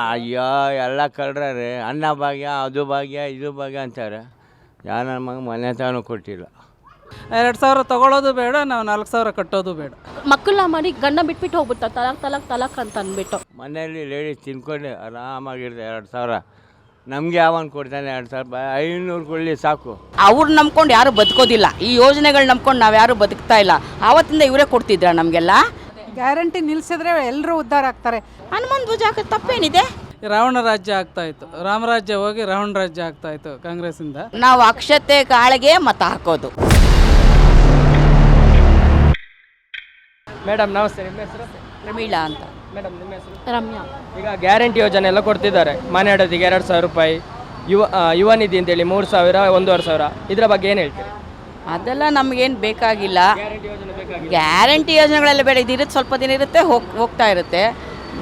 ಅಯ್ಯೋ ಎಲ್ಲ ಕಳ್ರಿ ಅನ್ನ ಭಾಗ್ಯ ಅದು ಭಾಗ್ಯ ಇದು ಭಾಗ್ಯ ಅಂತಾರೆ. ಯಾರು ನನ್ನ ಮಗ ಮನೆ ತಾನು ಕೊಟ್ಟಿಲ್ಲ. ಎರಡು ಸಾವಿರ ತಗೊಳ್ಳೋದು ಬೇಡ ನಾವು ನಾಲ್ಕು ಸಾವಿರ ಕಟ್ಟೋದು ಬೇಡ. ಮಕ್ಕಳನ್ನ ಮಾಡಿ ಗಂಡ ಬಿಟ್ಬಿಟ್ಟು ಹೋಗ್ಬಿಡ್ತಾರೆ ತಲಾಕ್ ತಲಾಕ್ ತಲಾಕ್ ಅಂತ ಅಂದ್ಬಿಟ್ಟು. ಮನೆಯಲ್ಲಿ ಲೇಡೀಸ್ ತಿನ್ಕೊಂಡು ಆರಾಮಾಗಿರ್ತಾರೆ ಎರಡು ಸಾವಿರ. ನಮಗೆ ಯಾವನ್ ಕೊಡ್ತಾನೆ ಎರಡು ಸಾವಿರ? ಐನೂರು ಕೊಡಲಿ ಸಾಕು. ಅವ್ರು ನಂಬ್ಕೊಂಡು ಯಾರು ಬದುಕೋದಿಲ್ಲ. ಈ ಯೋಜನೆಗಳು ನಂಬ್ಕೊಂಡು ನಾವು ಯಾರು ಬದುಕ್ತಾ ಇಲ್ಲ. ಆವತ್ತಿಂದ ಇವರೇ ಕೊಡ್ತಿದ್ರ ನಮಗೆಲ್ಲ? ಗ್ಯಾರಂಟಿ ನಿಲ್ಲಿಸಿದ್ರೆ ಎಲ್ಲರೂ ಉದ್ಧಾರ ಆಗ್ತಾರೆ. ಹನುಮಾನ್ ಧ್ವಜ ಹಾಕೋದು ತಪ್ಪೇನಿದೆ? ರಾವಣ ರಾಜ್ಯ ಆಗ್ತಾ ಇತ್ತು. ರಾಮರಾಜ್ಯ ಹೋಗಿ ರಾವಣ ರಾಜ್ಯ ಆಗ್ತಾ ಇತ್ತು ಕಾಂಗ್ರೆಸ್ಸಿಂದ. ನಾವು ಅಕ್ಷತೆ ಕಾಳಿಗೆ ಮತ ಹಾಕೋದು. ಮೇಡಮ್ ನಮಸ್ತೆ. ನಿಮ್ಮ ಹೆಸರು? ಪ್ರಮೀಳಾ ಅಂತ. ಮೇಡಮ್ ನಿಮ್ಮ ಹೆಸರು? ರಮ್ಯಾ. ಈಗ ಗ್ಯಾರಂಟಿ ಯೋಜನೆ ಎಲ್ಲ ಕೊಡ್ತಿದ್ದಾರೆ. ಮನೆ ಅಡೋದಿಗೆ ಎರಡು ಸಾವಿರ ರೂಪಾಯಿ ಯುವ ಆ, ಯುವ ನಿಧಿ ಅಂತೇಳಿ ಮೂರು ಸಾವಿರ ಒಂದೂವರೆ ಸಾವಿರ. ಇದರ ಬಗ್ಗೆ ಏನು ಹೇಳ್ತೀರಿ? ಅದೆಲ್ಲ ನಮಗೇನು ಬೇಕಾಗಿಲ್ಲ. ಗ್ಯಾರಂಟಿ ಯೋಜನೆ ಬೇಕಾಗಿ ಗ್ಯಾರಂಟಿ ಯೋಜನೆಗಳೆಲ್ಲ ಬೇಡ. ಇದಿರುತ್ತೆ ಸ್ವಲ್ಪ ದಿನ ಇರುತ್ತೆ ಹೋಗ್ ಹೋಗ್ತಾ ಇರುತ್ತೆ.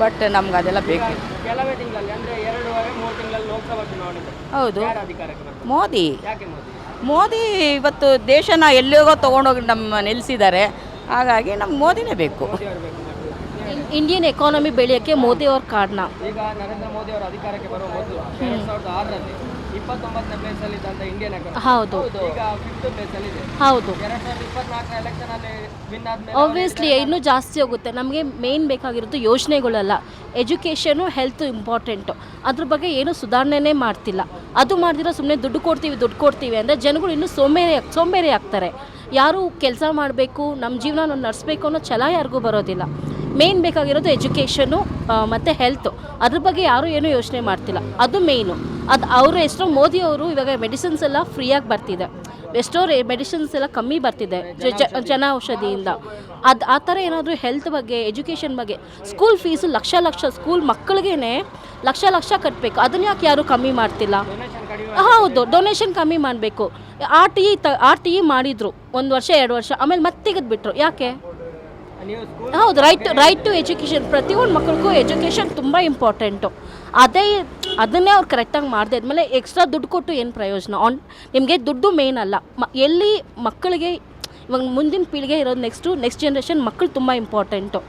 ಬಟ್ ನಮ್ಗೆ ಅದೆಲ್ಲ ಬೇಕು ಕೆಲವೇ ತಿಂಗಳಲ್ಲಿ ಅಂದರೆ ಎರಡೂವರೆ ಮೂರು ತಿಂಗಳಲ್ಲಿ ಲೋಕಸಭಾ ಚುನಾವಣೆ ಇದೆ. ಹೌದು. ಯಾರು ಅಧಿಕಾರಕ್ಕೆ ಮೋದಿ. ಯಾಕೆ ಮೋದಿ? ಮೋದಿ ಇವತ್ತು ದೇಶನ ಎಲ್ಲಿಗೋ ತೊಗೊಂಡೋಗಿ ನಮ್ಮ ನಿಲ್ಲಿಸಿದ್ದಾರೆ ಹಾಗಾಗಿ ನಮ್ಗೆ ಮೋದಿನೇ ಬೇಕು. ಇಂಡಿಯನ್ ಎಕಾನಮಿ ಬೆಳೆಯೋಕ್ಕೆ ಮೋದಿ ಅವ್ರ ಕಾರಣ. ಈಗ ನರೇಂದ್ರ ಮೋದಿ ಅವರು ಅಧಿಕಾರಕ್ಕೆ ಬರುವ ಮೊದಲು ಸಾವಿರದ ಆರರಲ್ಲಿ ಇಪ್ಪತ್ತೊಂಬತ್ತನೇ ಇಂಡಿಯನ್ ಎಕಾನಮಿ ಹೌದು. ಈಗ ಫಿಫ್ತ್ ಪ್ಲೇಸಲ್ಲಿ ಇದೆ. ಹೌದು. ಒಬ್ವಿಯಸ್ಲಿ ಸಾವಿರದ ಇಪ್ಪತ್ನಾಲ್ಕರ ಎಲೆಕ್ಷನಲ್ಲಿ ವಿನ್ ಆದ್ಮೇಲೆ ಆಬ್ವಿಯಸ್ಲಿ ಇನ್ನೂ ಜಾಸ್ತಿ ಹೋಗುತ್ತೆ. ನಮಗೆ ಮೇನ್ ಬೇಕಾಗಿರೋದು ಯೋಜನೆಗಳಲ್ಲ ಎಜುಕೇಷನು ಹೆಲ್ತ್ ಇಂಪಾರ್ಟೆಂಟು ಅದ್ರ ಬಗ್ಗೆ ಏನು ಸುಧಾರಣೆನೇ ಮಾಡ್ತಿಲ್ಲ. ಅದು ಮಾಡಿದಿರೋ ಸುಮ್ಮನೆ ದುಡ್ಡು ಕೊಡ್ತೀವಿ ದುಡ್ಡು ಕೊಡ್ತೀವಿ ಅಂದರೆ ಜನಗಳು ಇನ್ನೂ ಸೋಂಬೇರಿ ಸೋಂಬೇರಿ ಆಗ್ತಾರೆ. ಯಾರು ಕೆಲಸ ಮಾಡಬೇಕು ನಮ್ಮ ಜೀವನ ನಡೆಸಬೇಕು ಅನ್ನೋ ಛಲ ಯಾರಿಗೂ ಬರೋದಿಲ್ಲ. ಮೇನ್ ಬೇಕಾಗಿರೋದು ಎಜುಕೇಷನು ಮತ್ತು ಹೆಲ್ತು ಅದ್ರ ಬಗ್ಗೆ ಯಾರೂ ಏನೂ ಯೋಚನೆ ಮಾಡ್ತಿಲ್ಲ. ಅದು ಮೇಯ್ನು ಅದು ಅವರು ಎಷ್ಟೋ ಮೋದಿ ಅವರು ಇವಾಗ ಮೆಡಿಸಿನ್ಸ್ ಎಲ್ಲ ಫ್ರೀಯಾಗಿ ಬರ್ತಿದೆ. ಎಷ್ಟೋ ಮೆಡಿಸಿನ್ಸ್ ಎಲ್ಲ ಕಮ್ಮಿ ಬರ್ತಿದೆ ಜನ ಔಷಧಿಯಿಂದ. ಅದು ಆ ಥರ ಏನಾದರೂ ಹೆಲ್ತ್ ಬಗ್ಗೆ ಎಜುಕೇಷನ್ ಬಗ್ಗೆ school fees lakh lakh school ಮಕ್ಕಳಿಗೇನೆ lakh lakh ಕಟ್ಟಬೇಕು ಅದನ್ನ ಯಾಕೆ ಯಾರೂ ಕಮ್ಮಿ ಮಾಡ್ತಿಲ್ಲ? ಹೌದು ಡೊನೇಷನ್ ಕಮ್ಮಿ ಮಾಡಬೇಕು. ಆರ್ ಟಿ ಇ ತ ಆರ್ ಟಿ ಇ ಮಾಡಿದರು, ಒಂದು ವರ್ಷ, ಎರಡು ವರ್ಷ, ಆಮೇಲೆ ಮತ್ತೆ ತೆಗೆದ್ಬಿಟ್ರು. ಯಾಕೆ? ಹೌದು ರೈಟ್ ರೈಟ್ ಟು ಎಜುಕೇಷನ್ ಪ್ರತಿಯೊಂದು ಮಕ್ಕಳಿಗೂ ಎಜುಕೇಷನ್ ತುಂಬ ಇಂಪಾರ್ಟೆಂಟು ಅದೇ ಅದನ್ನೇ ಅವ್ರು ಕರೆಕ್ಟಾಗಿ ಮಾಡದೆ ಆದಮೇಲೆ ಎಕ್ಸ್ಟ್ರಾ ದುಡ್ಡು ಕೊಟ್ಟು ಏನು ಪ್ರಯೋಜನ? ಆನ್ ನಿಮಗೆ ದುಡ್ಡು ಮೇನ್ ಅಲ್ಲ. ಮ ಎಲ್ಲಿ ಮಕ್ಕಳಿಗೆ ಇವಾಗ ಮುಂದಿನ ಪೀಳಿಗೆ ಇರೋದು ನೆಕ್ಸ್ಟು ನೆಕ್ಸ್ಟ್ ಜನ್ರೇಷನ್ ಮಕ್ಕಳು ತುಂಬ ಇಂಪಾರ್ಟೆಂಟು